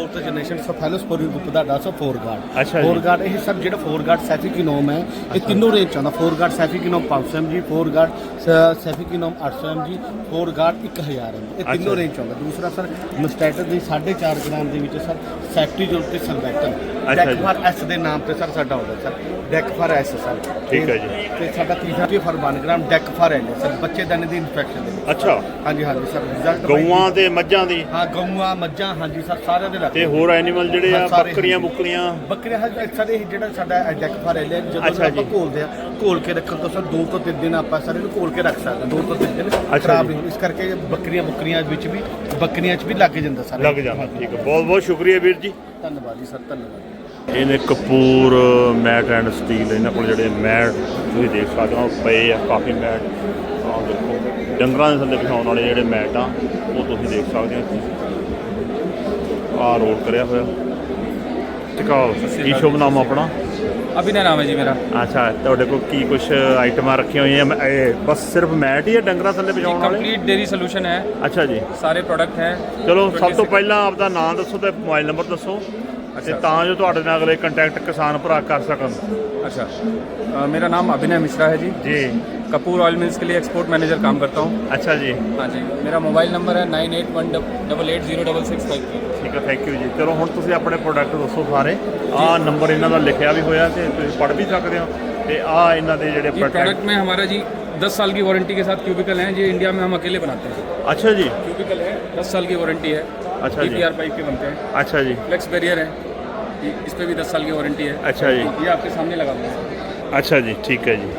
4th ਜਨਰੇਸ਼ਨ ਸਫੈਲੋਸਪੋਰੀ ਗਰੁੱਪ ਦਾ ਡਾਸ ਫੋਰ ਗਾਰਡ ਫੋਰ ਗਾਰਡ ਇਹ ਸਭ ਜਿਹੜਾ ਫੋਰ ਗਾਰਡ ਸੈਫੀਕਿਨੋਮ ਹੈ ਇਹ ਤਿੰਨੋਂ ਰੇਂਜ ਆਉਂਦਾ four guard cefquinome 500 mg four guard cefquinome 800 mg four guard 1000 ਇਹ ਤਿੰਨੋਂ ਰੇਂਜ ਆਉਂਦਾ ਦੂਸਰਾ ਸਰ ਮਸਟੈਟਰ ਦੀ 4.5 ਗ੍ਰਾਮ ਦੇ ਵਿੱਚ ਸਰ ਸੈਫਟੀਜੋਲ ਤੇ ਸਲਵੈਟਨ ਅੱਛਾ ਐਸ ਦੇ ਨਾਮ ਤੇ ਸਰ ਸਾਡਾ ਆਉਂਦਾ ਸਰ ਡੈਕ ਐਸ ਸਰ ਠੀਕ ਹੈ ਜੀ। ਤੇ ਸਾਡਾ ਤੀਸਰਾ ਵੀ ਫਾਰ 1 ਗ੍ਰਾਮ ਡੈਕ ਫਾਰ ਸਰ ਬੱਚੇ ਦਾਨੇ ਦੀ ਇਨਫੈਕਸ਼ਨ ਅੱਛਾ ਹਾਂਜੀ ਹਾਂਜੀ ਸਰ ਗਊਆਂ ਤੇ ਮੱਝਾਂ ਦੀ ਹਾਂ ਗਊਆਂ ਮੱਝਾਂ ਹਾਂਜੀ ਸਰ ਸਾਰਿਆਂ ਦੇ ਤੇ ਹੋਰ ਐਨੀਮਲ ਜਿਹੜੇ ਆ ਸਾਰੇ ਬੱਕਰੀਆਂ ਹਾਂਜੀ। ਬੁੱਕਰੀਆਂ ਬੱਕਰੀਆਂ ਹਜੇ ਸਾਰੇ ਇਹ ਜਿਹੜਾ ਸਾਡਾ ਡੈਕ ਫਾਰ ਹੈ ਜਦੋਂ ਅੱਛਾ ਆਪਾਂ ਜੀ। ਘੋਲਦੇ ਆ ਘੋਲ ਕੇ ਰੱਖਣ ਤੋਂ ਸਰ 2 ਤੋਂ 3 ਦਿਨ ਆਪਾਂ ਸਾਰੇ ਨੂੰ ਘੋਲ ਕੇ ਰੱਖ ਸਕਦੇ ਹਾਂ 2 ਤੋਂ 3 ਦਿਨ ਖਰਾਬ ਜੀ। ਨਹੀਂ ਇਸ ਕਰਕੇ ਬੱਕਰੀਆਂ ਬੱਕਰੀਆਂ ਵਿੱਚ ਵੀ ਬੱਕਰੀਆਂ 'ਚ ਵੀ ਲੱਗ ਜਾਂਦਾ ਸਰ ਲੱਗ ਜਾਂਦਾ ਠੀਕ ਹੈ ਬਹੁਤ ਬਹੁਤ ਸ਼ੁਕਰੀਆ ਵੀਰ ਜੀ ਧੰਨਵਾਦ ਜੀ ਸਰ ਧੰਨਵਾਦ ਇਹਨੇ ਕਪੂਰ ਮੈਟ ਐਂਡ ਸਟੀਲ ਇਹਨਾਂ ਕੋਲ ਜਿਹੜੇ ਮੈਟ ਤੁਸੀਂ ਦੇਖ ਸਕਦੇ ਹੋ ਪਏ ਆ ਕਾਫੀ ਮੈਟ ਆਹ ਦੇਖੋ ਡੰਗਰਾਂ ਦੇ ਥੱਲੇ ਵਿਛਾਉਣ ਵਾਲੇ ਜਿਹੜੇ ਮੈਟ ਆ ਉਹ ਤੁਸੀਂ ਦੇਖ ਸਕਦੇ ਹੋ ਆ ਰੋਡ ਕਰਿਆ ਹੋਇਆ। ਟਿਕਾਓ ਕੀ ਸ਼ੁਭ ਨਾਮ ਆਪਣਾ? ਅਭਿਨੈ ਨਾਮ ਹੈ ਜੀ ਮੇਰਾ। ਅੱਛਾ ਤੁਹਾਡੇ ਕੋਲ ਕੀ ਕੁਝ ਆਈਟਮਾਂ ਰੱਖੀਆਂ ਹੋਈਆਂ? ਇਹ ਬਸ ਸਿਰਫ ਮੈਟ ਹੀ ਹੈ ਡੰਗਰਾਂ ਥੱਲੇ ਇਹ ਵਾਲੇ? ਕੰਪਲੀਟ ਡੇਰੀ ਸੋਲੂਸ਼ਨ ਹੈ। ਅੱਛਾ ਜੀ। ਸਾਰੇ ਪ੍ਰੋਡਕਟ ਹੈ। ਚਲੋ ਸਭ ਤੋਂ 26 ਪਹਿਲਾਂ ਆਪਦਾ ਨਾਮ ਦੱਸੋ ਤੇ ਮੋਬਾਈਲ ਨੰਬਰ ਦੱਸੋ। ਤੇ ਤਾਂ ਜੋ ਤੁਹਾਡੇ ਨਾਲ ਅਗਲੇ ਕੰਟੈਕਟ ਕਿਸਾਨ ਭਰਾ ਕਰ ਸਕਣ। ਅੱਛਾ। ਮੇਰਾ ਨਾਮ ਅਭਿਨੈ ਮਿਸ਼ਰਾ ਹੈ ਜੀ। ਜੀ। कपूर ऑयल मिल्स के लिए एक्सपोर्ट मैनेजर काम करता हूँ ਅੱਛਾ ਜੀ हाँ जी मेरा मोबाइल नंबर है nine eight one double eight zero double six five ਠੀਕ ਹੈ ਥੈਂਕ ਯੂ ਜੀ ਚਲੋ ਹੁਣ ਤੁਸੀਂ ਆਪਣੇ ਪ੍ਰੋਡਕਟ ਦੱਸੋ ਸਾਰੇ ਆਹ ਨੰਬਰ ਇਹਨਾਂ ਦਾ ਲਿਖਿਆ ਵੀ ਹੋਇਆ ਤੇ ਤੁਸੀਂ ਪੜ੍ਹ ਵੀ ਸਕਦੇ ਹੋ ਤੇ ਆਹ ਇਹਨਾਂ ਦੇ ਜਿਹੜੇ ये ਪ੍ਰੋਡਕਟ प्रोडक्ट में हमारा जी 10 साल की वारंटी के साथ क्यूबिकल हैं ये इंडिया में हम अकेले बनाते हैं ਅੱਛਾ ਜੀ क्यूबिकल है 10 साल की वारंटी है अच्छा जी। DPR पाइप के बनते हैं ਅੱਛਾ ਜੀ फ्लेक्स बैरियर है ये- इस पर भी 10 साल की वारंटी है अच्छा जी। ये आपके सामने लगा हुआ है ਅੱਛਾ ਜੀ ਠੀਕ ਹੈ ਜੀ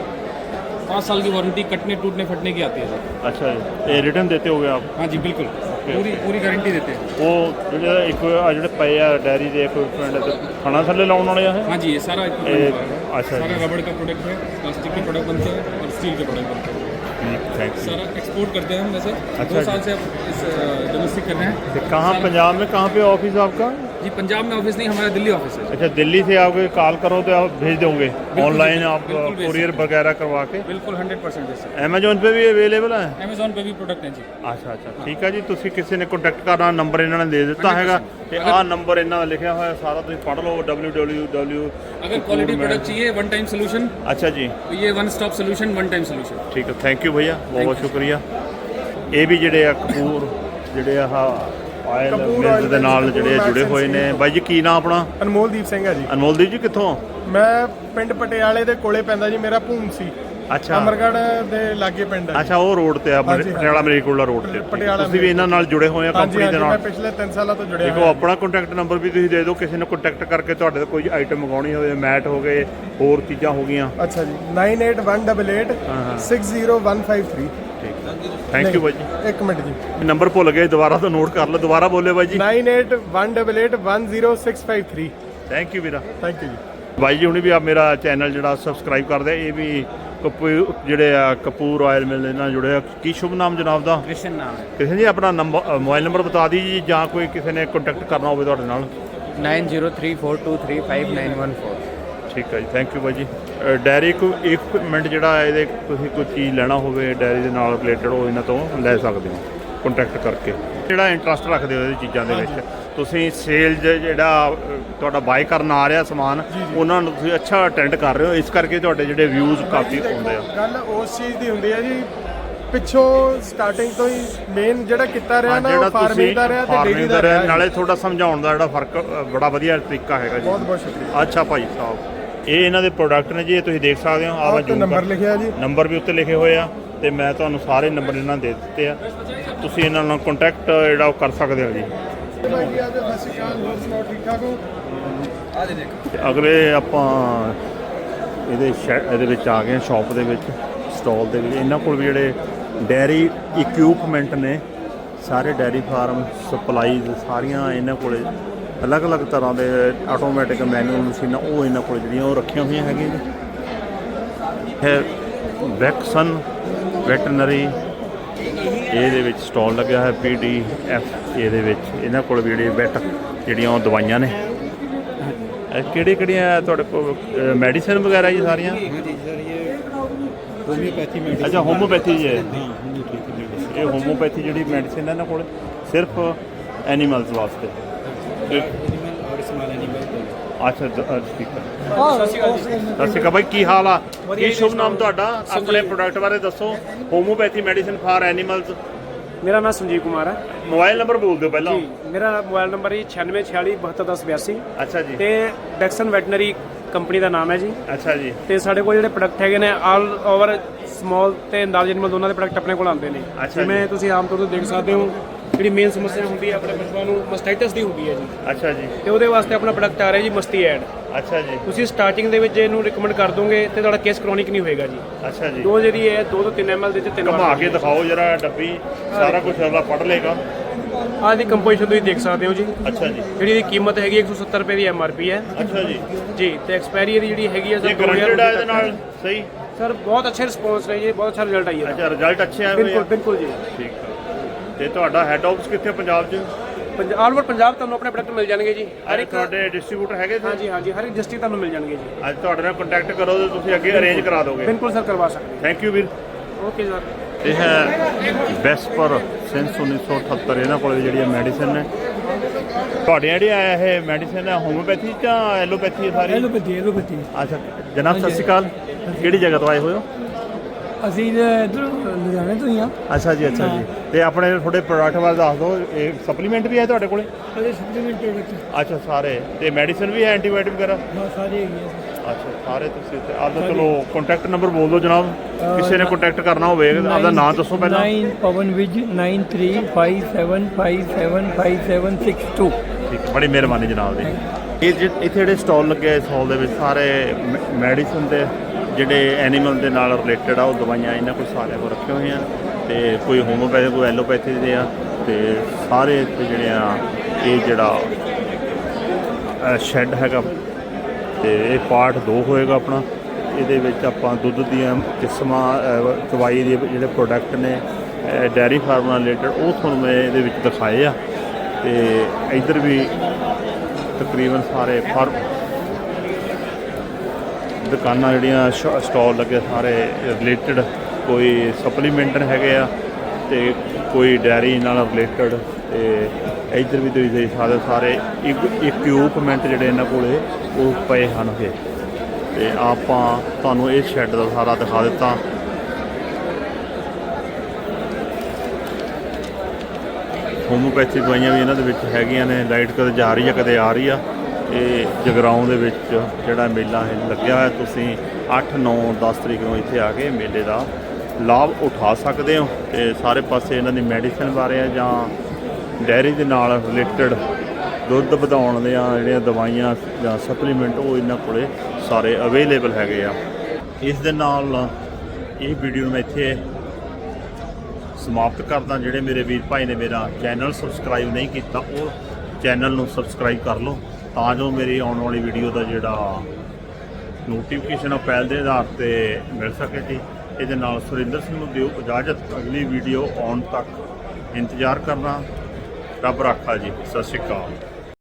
पाँच साल की वारंटी कटने टूटने फटने की आती है सर ਅੱਛਾ ਜੀ ਇਹ ਰਿਟਰਨ ਦਿੱਤੇ ਹੋਗੇ ਆਪ हाँ जी ਬਿਲਕੁਲ पूरी पूरी गारंटी देते हैं ਉਹ ਜਿਹੜੇ ਇੱਕ ਆ ਜਿਹੜੇ ਪਏ ਆ ਡੈਰੀ ਦੇ ਇਕਵਿਪਮੈਂਟ ਖਾਣਾ ਥੱਲੇ ਲਾਉਣ ਵਾਲੇ ਆ हाँ जी ये सारा ਇਹ equipment हमारा है। ਅੱਛਾ ਜੀ ਸਾਰਾ रबड़ का प्रोडक्ट है प्लास्टिक के प्रोडक्ट बनते हैं और स्टील के प्रोडक्ट बनते हैं थैंक्स सारा एक्सपोर्ट करते हैं हम वैसे अच्छा दो जी। साल से अब इस डोमेस्टिक कर रहे हैं कहाँ पंजाब में कहाँ पे ऑफिस आपका जी पंजाब में ऑफिस नहीं हमारा दिल्ली ऑफिस है अच्छा दिल्ली से आपको कॉल करो तो आप भेज दोगे ऑनलाइन आप बिल्कुल भेज कुरियर वगैरह करवा के बिल्कुल हंड्रेड परसेंट सर अमेजोन पे भी अवेलेबल है अमेजोन पे भी प्रोडक्ट हैं जी ਅੱਛਾ ਅੱਛਾ ਠੀਕ ਹੈ ਜੀ ਤੁਸੀਂ ਕਿਸੇ ਨੇ ਕੰਟੈਕਟ ਕਰਨਾ ਨੰਬਰ ਇਹਨਾਂ ਨੇ ਦੇ ਦਿੱਤਾ ਹੈਗਾ ਤੇ ਆਹ ਨੰਬਰ ਇਹਨਾਂ ਦਾ ਲਿਖਿਆ ਹੋਇਆ ਸਾਰਾ ਤੁਸੀਂ ਪੜ੍ਹ ਲਓ www अगर क्वालिटी प्रोडक्ट चाहिए वन टाइम सोल्यूशन ਅੱਛਾ ਜੀ तो ये one stop solution one time solution ਠੀਕ ਹੈ ਥੈਂਕ ਯੂ ਭਈਆ ਬਹੁਤ ਬਹੁਤ ਸ਼ੁਕਰੀਆ ਇਹ ਵੀ ਜਿਹੜੇ ਆ ਕਪੂਰ ਜਿਹੜੇ ਆਹ ਆਇਲ ਮਿਲਸ ਦੇ ਨਾਲ ਜਿਹੜੇ ਜੁੜੇ ਹੋਏ ਨੇ। ਬਾਈ ਜੀ ਕੀ ਨਾਮ ਆਪਣਾ? ਅਨਮੋਲਦੀਪ ਸਿੰਘ ਹੈ ਜੀ। ਅਨਮੋਲਦੀਪ ਜੀ ਕਿੱਥੋਂ? ਮੈਂ ਪਿੰਡ ਪਟਿਆਲੇ ਦੇ ਕੋਲੇ ਪੈਂਦਾ ਜੀ ਮੇਰਾ ਭੂਮ ਸੀ। ਅੱਛਾ। ਅਮਰਗੜ੍ਹ ਦੇ ਲਾਗੇ ਪਿੰਡ ਹੈ ਅੱਛਾ ਉਹ ਰੋਡ ਤੇ ਆ। ਪਟਿਆਲਾ ਮਰੀਕੋਲਾ ਰੋਡ ਤੇ। ਤੁਸੀਂ ਵੀ ਇਹਨਾਂ ਨਾਲ ਜੁੜੇ ਹੋਏ ਆ ਕੰਪਨੀ ਦੇ ਮੈਂ ਨਾਲ? ਪਿਛਲੇ 3 ਸਾਲਾਂ ਤੋਂ ਜੁੜਿਆ ਦੇਖੋ ਆਪਣਾ ਕੰਟੈਕਟ ਨੰਬਰ ਵੀ ਤੁਸੀਂ ਦੇ ਦਿਓ ਕਿਸੇ ਨੂੰ ਕੰਟੈਕਟ ਕਰਕੇ ਤੁਹਾਡੇ ਤੋਂ ਕੋਈ ਆਈਟਮ ਮੰਗਾਉਣੀ ਹੋਵੇ ਮੈਟ ਹੋ ਗਏ ਹੋਰ ਚੀਜ਼ਾਂ ਹੋ ਗਈਆਂ। ਅੱਛਾ ਜੀ 9818 60153 ਥੈਂਕ ਯੂ ਬਾਈ ਇੱਕ ਮਿੰਟ ਜੀ ਨੰਬਰ ਭੁੱਲ ਗਏ ਦੁਬਾਰਾ ਤੋਂ ਨੋਟ ਕਰ ਲਓ ਦੁਬਾਰਾ ਬੋਲੇ ਬਾਈ ਜੀ ਥੈਂਕ ਯੂ ਵੀਰਾ ਥੈਂਕ ਯੂ ਜੀ ਬਾਈ ਜੀ ਵੀ ਆ ਮੇਰਾ ਚੈਨਲ ਜਿਹੜਾ ਸਬਸਕ੍ਰਾਈਬ ਕਰਦੇ ਇਹ ਵੀ ਕਪੂਰ ਜਿਹੜੇ ਆ ਕਪੂਰ ਆਇਲ ਮਿਲ ਨਾਲ ਜੁੜੇ ਆ ਕੀ ਸ਼ੁਭ ਨਾਮ ਜਨਾਬ ਦਾ ਕ੍ਰਿਸ਼ਨ ਨਾਮ ਹੈ ਕ੍ਰਿਸ਼ਨ ਜੀ ਆਪਣਾ ਮੋਬਾਈਲ ਨੰਬਰ ਬਤਾ ਦੀ ਜੀ ਜਾਂ ਕੋਈ ਕਿਸੇ ਨੇ ਕੰਟੈਕਟ ਕਰਨਾ ਹੋਵੇ ਤੁਹਾਡੇ ਨਾਲ 9034235914 ਠੀਕ ਹੈ ਜੀ ਥੈਂਕ ਯੂ ਬਾਈ ਜੀ ਡੈਰੀ ਕੋ ਇਕਵਿਪਮੈਂਟ ਜਿਹੜਾ ਇਹਦੇ ਤੁਸੀਂ ਕੋਈ ਚੀਜ਼ ਲੈਣਾ ਹੋਵੇ ਡੈਰੀ ਦੇ ਨਾਲ ਰਿਲੇਟਡ ਹੋ ਇਹਨਾਂ ਤੋਂ ਲੈ ਸਕਦੇ ਹੋ ਕੰਟੈਕਟ ਕਰਕੇ। ਜਿਹੜਾ ਇੰਟਰਸਟ ਰੱਖਦੇ ਹੋ ਇਹ ਚੀਜ਼ਾਂ ਦੇ ਵਿੱਚ। ਤੁਸੀਂ ਸੇਲ ਜਿਹੜਾ ਤੁਹਾਡਾ ਬਾਈ ਕਰਨ ਆ ਰਿਹਾ ਸਮਾਨ ਉਹਨਾਂ ਨੂੰ ਤੁਸੀਂ ਅੱਛਾ ਅਟੈਂਡ ਕਰ ਰਹੇ ਹੋ ਇਸ ਕਰਕੇ ਤੁਹਾਡੇ ਜਿਹੜੇ ਵਿਊਜ਼ ਕਾਫੀ ਆਉਂਦੇ ਆ। ਗੱਲ ਉਸ ਚੀਜ਼ ਦੀ ਹੁੰਦੀ ਹੈ ਜੀ ਪਿੱਛੋਂ ਸਟਾਰਟਿੰਗ ਤੋਂ ਹੀ ਮੇਨ ਜਿਹੜਾ ਕੀਤਾ ਰਿਹਾ ਨਾ ਉਹ ਫਾਰਮਿੰਗ ਦਾ ਰਿਹਾ ਤੇ ਡੇਰੀ ਦਾ ਰਿਹਾ ਨਾਲੇ ਤੁਹਾਡਾ ਸਮਝਾਉਣ ਦਾ ਜਿਹੜਾ ਫ਼ਰਕ ਬੜਾ ਵਧੀਆ ਤਰੀਕਾ ਹੈਗਾ ਜੀ। ਬਹੁਤ ਬਹੁਤ ਸ਼ੁਕਰੀਆ। ਅੱਛਾ ਭਾਈ ਸਾਹਿਬ। ਇਹ ਇਹਨਾਂ ਦੇ ਪ੍ਰੋਡਕਟ ਨੇ ਜੀ ਇਹ ਤੁਸੀਂ ਦੇਖ ਸਕਦੇ ਹੋ ਆਹ ਆਹ ਮੈਂ ਤੇ zoom ਨੰਬਰ ਕਰ- ਲਿਖਿਆ ਜੀ। ਨੰਬਰ ਵੀ ਉੱਤੇ ਲਿਖੇ ਹੋਏ ਆ ਤੇ ਮੈਂ ਤੁਹਾਨੂੰ ਸਾਰੇ ਨੰਬਰ ਇਹਨਾਂ ਦੇ ਦਿੱਤੇ ਆ। ਤੁਸੀਂ ਇਹਨਾਂ ਨਾਲ ਕੰਟੈਕਟ ਜਿਹੜਾ ਉਹ ਕਰ ਸਕਦੇ ਹੋ ਜੀ। ਭਾਈ ਜੀ ਆਜੋ ਸਤਿ ਸ਼੍ਰੀ ਅਕਾਲ ਹੋਰ ਸੁਣਾਓ ਠੀਕ ਠਾਕ ਹੋ ਤੇ ਅਗਲੇ ਆਪਾਂ ਇਹਦੇ ਸ਼ੈ- ਇਹਦੇ ਵਿੱਚ ਆ ਗਏ ਸ਼ਾਪ ਦੇ ਵਿੱਚ ਸਟਾਲ ਦੇ ਵਿੱਚ। ਇਹਨਾਂ ਕੋਲ ਵੀ ਜਿਹੜੇ ਡੈਰੀ ਇਕਵਿਪਮੈਂਟ ਨੇ ਸਾਰੇ ਡੈਰੀ ਫਾਰਮ ਸਪਲਾਈਜ਼ ਸਾਰੀਆਂ ਇਹਨਾਂ ਕੋਲੇ ਅਲੱਗ-ਅਲੱਗ ਤਰ੍ਹਾਂ ਦੇ ਆਟੋਮੈਟਿਕ ਮੈਨੂਅਲ ਮਸ਼ੀਨਾਂ, ਉਹ ਇਹਨਾਂ ਕੋਲ ਜਿਹੜੀਆਂ ਉਹ ਰੱਖੀਆਂ ਹੋਈਆਂ ਹੈਗੀਆਂ ਜੀ। ਹੈ ਵੈਕਸਨ ਵੈਟਰਨਰੀ ਇਹਦੇ ਵਿੱਚ ਸਟਾਲ ਲੱਗਿਆ ਹੈ ਪੀਡੀਐਫ ਇਹਦੇ ਵਿੱਚ। ਇਹਨਾਂ ਕੋਲ ਵੀ ਜਿਹੜੇ ਵੈਟ ਜਿਹੜੀਆਂ ਉਹ ਦਵਾਈਆਂ ਨੇ। ਇਹ ਕਿਹੜੀਆਂ ਤੁਹਾਡੇ ਕੋਲ ਮੈਡੀਸਿਨ ਵਗੈਰਾ ਜੀ ਸਾਰੀਆਂ? ਹੋਮਿਓਪੈਥੀ ਮੈਡੀਸਿਨ ਅੱਛਾ ਹੋਮੋਪੈਥੀ ਜੀ ਇਹ। ਹੋਮਿਓਪੈਥੀ ਜਿਹੜੀ ਮੈਡੀਸਿਨ ਹੈ ਇਹਨਾਂ ਕੋਲ, ਸਿਰਫ ਐਨੀਮਲਸ ਵਾਸਤੇ। ਐਨੀਮਲ ਔਰ ਸਮਾਲ ਐਨੀਮਲ ਅੱਛਾ ਦ- ਅ, ਠੀਕ ਹੈ। ਸਤਿ ਸ਼੍ਰੀ ਅਕਾਲ ਬਾਈ ਕੀ ਹਾਲ ਆ? ਕੀ ਸ਼ੁਭ ਨਾਮ ਤੁਹਾਡਾ? ਆਪਣੇ ਪ੍ਰੋਡਕਟ ਬਾਰੇ ਦੱਸੋ। ਹੋਮੋਪੈਥੀ ਮੈਡੀਸਿਨ ਫਾਰ ਐਨੀਮਲਸ ਮੇਰਾ ਨਾਮ ਸੰਜੀਵ ਕੁਮਾਰ ਹੈ। ਮੋਬਾਈਲ ਨੰਬਰ ਬੋਲ ਦਿਓ ਪਹਿਲਾਂ। ਜੀ ਮੇਰਾ ਮੋਬਾਈਲ ਨੰਬਰ ਹੈ 9646721082 ਅੱਛਾ ਜੀ। ਤੇ ਡੈਕਸਨ ਵੈਟਨਰੀ ਕੰਪਨੀ ਦਾ ਨਾਮ ਹੈ ਜੀ। ਅੱਛਾ ਜੀ। ਤੇ ਸਾਡੇ ਕੋਲ ਜਿਹੜੇ ਪ੍ਰੋਡਕਟ ਹੈਗੇ ਨੇ ਆਲ ਓਵਰ ਸਮਾਲ ਤੇ ਅੰਦਾਜ਼ ਐਨੀਮਲ ਦੋਨਾਂ ਦੇ ਪ੍ਰੋਡਕਟ ਆਪਣੇ ਕੋਲ ਆਉਂਦੇ ਨੇ। ਅੱਛਾ ਜਿਵੇਂ ਤੁਸੀਂ ਆਮ ਤੌਰ ਤੇ ਦੇਖ ਸਕਦੇ ਹੋ ਜਿਹੜੀ ਮੇਨ ਸਮੱਸਿਆ ਹੁੰਦੀ ਹੈ ਆਪਣੇ ਪਸ਼ੂਆਂ ਨੂੰ ਮਸਟਾਈਟਸ ਦੀ ਹੁੰਦੀ ਹੈ ਜੀ। ਅੱਛਾ ਜੀ। ਤੇ ਉਹਦੇ ਵਾਸਤੇ ਆਪਣਾ ਪ੍ਰੋਡਕਟ ਆ ਰਿਹਾ ਜੀ ਮਸਤੀ ਐਡ। ਅੱਛਾ ਜੀ। ਤੁਸੀਂ ਸਟਾਰਟਿੰਗ ਦੇ ਵਿੱਚ ਇਹਨੂੰ ਰਿਕਮੈਂਡ ਕਰ ਦੋਗੇ ਤੇ ਤੁਹਾਡਾ ਕੇਸ ਕ੍ਰੋਨਿਕ ਨਹੀਂ ਹੋਏਗਾ ਜੀ। ਅੱਛਾ ਜੀ। ਡੋਜ਼ ਜਿਹੜੀ ਹੈ 2 ਤੋਂ 3 ml ਦੇ ਵਿੱਚ ਤਿੰਨ ਵਾਰ ਘੁਮਾ ਕੇ ਦਿਖਾਓ ਜਰਾ ਡੱਬੀ ਸਾਰਾ ਕੁਝ ਅਗਲਾ ਪੜ ਲੇਗਾ ਆਹ ਦੀ ਕੰਪੋਜੀਸ਼ਨ ਤੁਸੀਂ ਦੇਖ ਸਕਦੇ ਹੋ ਜੀ। ਅੱਛਾ ਜੀ। ਜਿਹੜੀ ਇਹਦੀ ਕੀਮਤ ਹੈਗੀ 170 ਰੁਪਏ ਦੀ ਐਮਆਰਪੀ ਹੈ। ਅੱਛਾ ਜੀ। ਜੀ ਤੇ ਐਕਸਪਾਇਰੀ ਇਹਦੀ ਜਿਹੜੀ ਹੈਗੀ ਹੈ ਇਹ ਗਰੰਟਡ ਹੈ ਇਹਦੇ ਨਾਲ? ਸਹੀ? ਸਰ ਬਹੁਤ ਅੱਛੇ ਰਿਸਪੌਂਸ ਰਹੇ ਜੀ ਬਹੁਤ ਅੱਛਾ ਰਿਜ਼ਲਟ ਆਈ ਹੈ। ਅੱਛਾ ਰਿਜ਼ਲਟ ਅੱਛੇ ਆਏ ਹੋਏ ਬਿਲਕੁਲ ਬਿਲਕੁਲ ਜੀ। ਠੀਕ ਤੇ ਤੁਹਾਡਾ ਹੈੱਡ ਆਫਿਸ ਕਿੱਥੇ ਪੰਜਾਬ 'ਚ? ਪੰਜਾਬ ਆਲ ਓਵਰ ਪੰਜਾਬ ਤੁਹਾਨੂੰ ਆਪਣੇ ਪ੍ਰੋਡਕਟ ਮਿਲ ਜਾਣਗੇ ਜੀ। ਹਰ ਇੱਕ ਤੁਹਾਡੇ ਡਿਸਟ੍ਰੀਬਿਊਟਰ ਹੈਗੇ ਸੀ ਹਾਂਜੀ ਹਾਂਜੀ ਹਰ ਇੱਕ ਡਿਸਟ੍ਰਿਕਟ ਤੁਹਾਨੂੰ ਮਿਲ ਜਾਣਗੇ ਜੀ। ਅੱਜ ਤੁਹਾਡੇ ਨਾਲ ਕੰਟੈਕਟ ਕਰੋ ਤੇ ਤੁਸੀਂ ਅੱਗੇ ਅਰੇਂਜ ਕਰਾ ਦੋਗੇ। ਬਿਲਕੁਲ ਸਰ ਕਰਵਾ ਸਕਦੇ। ਥੈਂਕ ਯੂ ਵੀਰ। ਓਕੇ ਸਰ ਇਹ ਹੈ ਬੈਸਪਰ ਸਿੰਸ 1978 ਇਹਨਾਂ ਕੋਲ ਜਿਹੜੀਆਂ ਮੈਡੀਸਨ ਨੇ ਤੁਹਾਡੇ ਜਿਹੜੇ ਆਇਆ ਇਹ ਮੈਡੀਸਿਨ ਹੈ ਹੋਮੋਪੈਥੀ ਜਾਂ ਐਲੋਪੈਥੀ ਹੈ ਸਾਰੀ? ਐਲੋਪੈਥੀ ਐਲੋਪੈਥੀ ਅੱਛਾ ਜਨਾਬ ਸਤਿ ਸ਼੍ਰੀ ਅਕਾਲ। ਕਿਹੜੀ ਜਗ੍ਹਾ ਤੋਂ ਆਏ ਹੋਏ ਹੋ? ਅਸੀਂ ਇਧਰ ਲੁਧਿਆਣੇ ਤੋਂ ਹੀ ਆ। ਅੱਛਾ ਜੀ ਅੱਛਾ ਜੀ। ਤੇ ਆਪਣੇ ਤੁਹਾਡੇ ਪ੍ਰੋਡਕਟ ਬਾਰੇ ਦੱਸ ਦਿਓ ਇਹ ਸਪਲੀਮੈਂਟ ਵੀ ਹੈ ਤੁਹਾਡੇ ਕੋਲੇ? ਅਜੇ ਸਪਲੀਮੈਂਟ ਪ੍ਰੋਡਕਟ ਅੱਛਾ ਸਾਰੇ। ਤੇ ਮੈਡੀਸਿਨ ਵੀ ਹੈ ਐਂਟੀਬਾਇਓਟਿਕ ਵਗੈਰਾ? ਸਾਰੇ ਹੈਗੇ ਆ। ਅੱਛਾ ਸਾਰੇ ਤੁਸੀਂ ਇੱਥੇ ਆਪਦਾ ਚਲੋ ਕੰਟੈਕਟ ਨੰਬਰ ਬੋਲ ਦਿਓ ਜਨਾਬ। ਕਿਸੇ ਨੇ ਕੰਟੈਕਟ ਕਰਨਾ ਹੋਵੇ ਆਪਦਾ ਨਾਮ ਦੱਸੋ ਪਹਿਲਾਂ। 9 ਪਵਨ ਵਿਜ 9357575762 ਠੀਕ ਹੈ, ਬੜੀ ਮਿਹਰਬਾਨੀ ਜਨਾਬ ਦੀ। ਇਹ ਇੱਥੇ ਜਿਹੜੇ ਸਟਾਲ ਲੱਗੇ ਸਟਾਲ ਦੇ ਵਿੱਚ ਸਾਰੇ ਮੈਡੀਸਨ ਦੇ ਜਿਹੜੇ ਐਨੀਮਲ ਦੇ ਨਾਲ ਰਿਲੇਟਡ ਆ, ਉਹ ਦਵਾਈਆਂ ਇਹਨਾਂ ਕੋਲ ਸਾਰਿਆਂ ਕੋਲ ਰੱਖੇ ਹੋਏ ਆ ਤੇ ਕੋਈ ਹੋਮੋਪੈਥੀ ਕੋਈ ਐਲੋਪੈਥੀ ਦੇ ਆ ਤੇ ਸਾਰੇ ਇੱਥੇ ਜਿਹੜੇ ਆ, ਇਹ ਜਿਹੜਾ ਸ਼ੈੱਡ ਹੈਗਾ ਤੇ ਇਹ ਪਾਰਟ 2 ਹੋਏਗਾ ਆਪਣਾ। ਇਹਦੇ ਵਿੱਚ ਆਪਾਂ ਦੁੱਧ ਦੀਆਂ ਕਿਸਮਾਂ ਦਵਾਈ ਦੇ ਜਿਹੜੇ ਪ੍ਰੋਡਕਟ ਨੇ ਡੈਰੀ ਫਾਰਮ ਨਾਲ ਰਿਲੇਟਡ ਉਹ ਤੁਹਾਨੂੰ ਮੈਂ ਇਹਦੇ ਵਿੱਚ ਦਿਖਾਏ ਆ ਤੇ ਇੱਧਰ ਵੀ ਤਕਰੀਬਨ ਸਾਰੇ ਫਾਰਮ ਦੁਕਾਨਾਂ ਜਿਹੜੀਆਂ ਸਟਾਲ ਲੱਗੇ ਸਾਰੇ ਰਿਲੇਟਡ ਕੋਈ ਸਪਲੀਮੈਂਟ ਹੈਗੇ ਆ ਤੇ ਕੋਈ ਡੈਰੀ ਨਾਲ ਰਿਲੇਟਡ ਤੇ ਇੱਧਰ ਵੀ ਤੁਸੀਂ ਦੇਖ ਸਕਦੇ ਹੋ ਸਾਰੇ ਇਕਵਿਪਮੈਂਟ ਜਿਹੜੇ ਇਹਨਾਂ ਕੋਲੇ ਉਹ ਪਏ ਹਨ ਫਿਰ ਤੇ ਆਪਾਂ ਤੁਹਾਨੂੰ ਇਹ ਸ਼ੈੱਡ ਦਾ ਸਾਰਾ ਦਿਖਾ ਦਿੱਤਾ। ਹੋਮੋਪੈਥੀ ਦਵਾਈਆਂ ਵੀ ਇਹਨਾਂ ਦੇ ਵਿੱਚ ਹੈਗੀਆਂ ਨੇ ਲਾਈਟ ਕਦੇ ਜਾ ਰਹੀ ਆ, ਕਦੇ ਆ ਰਹੀ ਆ। ਇਹ ਜਗਰਾਉਂ ਦੇ ਵਿੱਚ ਜਿਹੜਾ ਮੇਲਾ ਹੈ, ਲੱਗਿਆ ਹੋਇਆ। ਤੁਸੀਂ 8 9 10 ਤਰੀਕ ਨੂੰ ਇੱਥੇ ਆ ਕੇ ਮੇਲੇ ਦਾ ਲਾਭ ਉਠਾ ਸਕਦੇ ਹੋ ਤੇ ਸਾਰੇ ਪਾਸੇ ਇਹਨਾਂ ਦੀ ਮੈਡੀਸਨ ਬਾਰੇ ਆ ਜਾਂ ਡੈਰੀ ਦੇ ਨਾਲ ਰਿਲੇਟਡ ਦੁੱਧ ਵਧਾਉਣ ਦੀਆਂ ਜਿਹੜੀਆਂ ਦਵਾਈਆਂ ਜਾਂ ਸਪਲੀਮੈਂਟ, ਉਹ ਇਹਨਾਂ ਕੋਲੇ ਸਾਰੇ ਅਵੇਲੇਬਲ ਹੈਗੇ ਆ। ਇਸ ਦੇ ਨਾਲ ਇਹ ਵੀਡੀਓ ਮੈਂ ਇੱਥੇ ਸਮਾਪਤ ਕਰਦਾ। ਜਿਹੜੇ ਮੇਰੇ ਵੀਰ ਭਾਈ ਨੇ ਮੇਰਾ ਚੈਨਲ ਸਬਸਕ੍ਰਾਈਬ ਨਹੀਂ ਕੀਤਾ, ਉਹ ਚੈਨਲ ਨੂੰ ਸਬਸਕ੍ਰਾਈਬ ਕਰ ਲਓ। ਤਾਂ ਜੋ ਮੇਰੀ ਆਉਣ ਵਾਲੀ ਵੀਡੀਓ ਦਾ ਜਿਹੜਾ ਨੋਟੀਫਿਕੇਸ਼ਨ ਆ ਪਹਿਲ ਦੇ ਆਧਾਰ ਤੇ ਮਿਲ ਸਕੇ ਜੀ। ਇਹਦੇ ਨਾਲ ਸੁਰਿੰਦਰ ਸਿੰਘ ਨੂੰ ਦਿਓ ਇਜਾਜ਼ਤ। ਅਗਲੀ ਵੀਡੀਓ ਆਉਣ ਤੱਕ ਇੰਤਜ਼ਾਰ ਕਰਨਾ। ਰੱਬ ਰਾਖਾ ਜੀ। ਸਤਿ ਸ਼੍ਰੀ ਅਕਾਲ।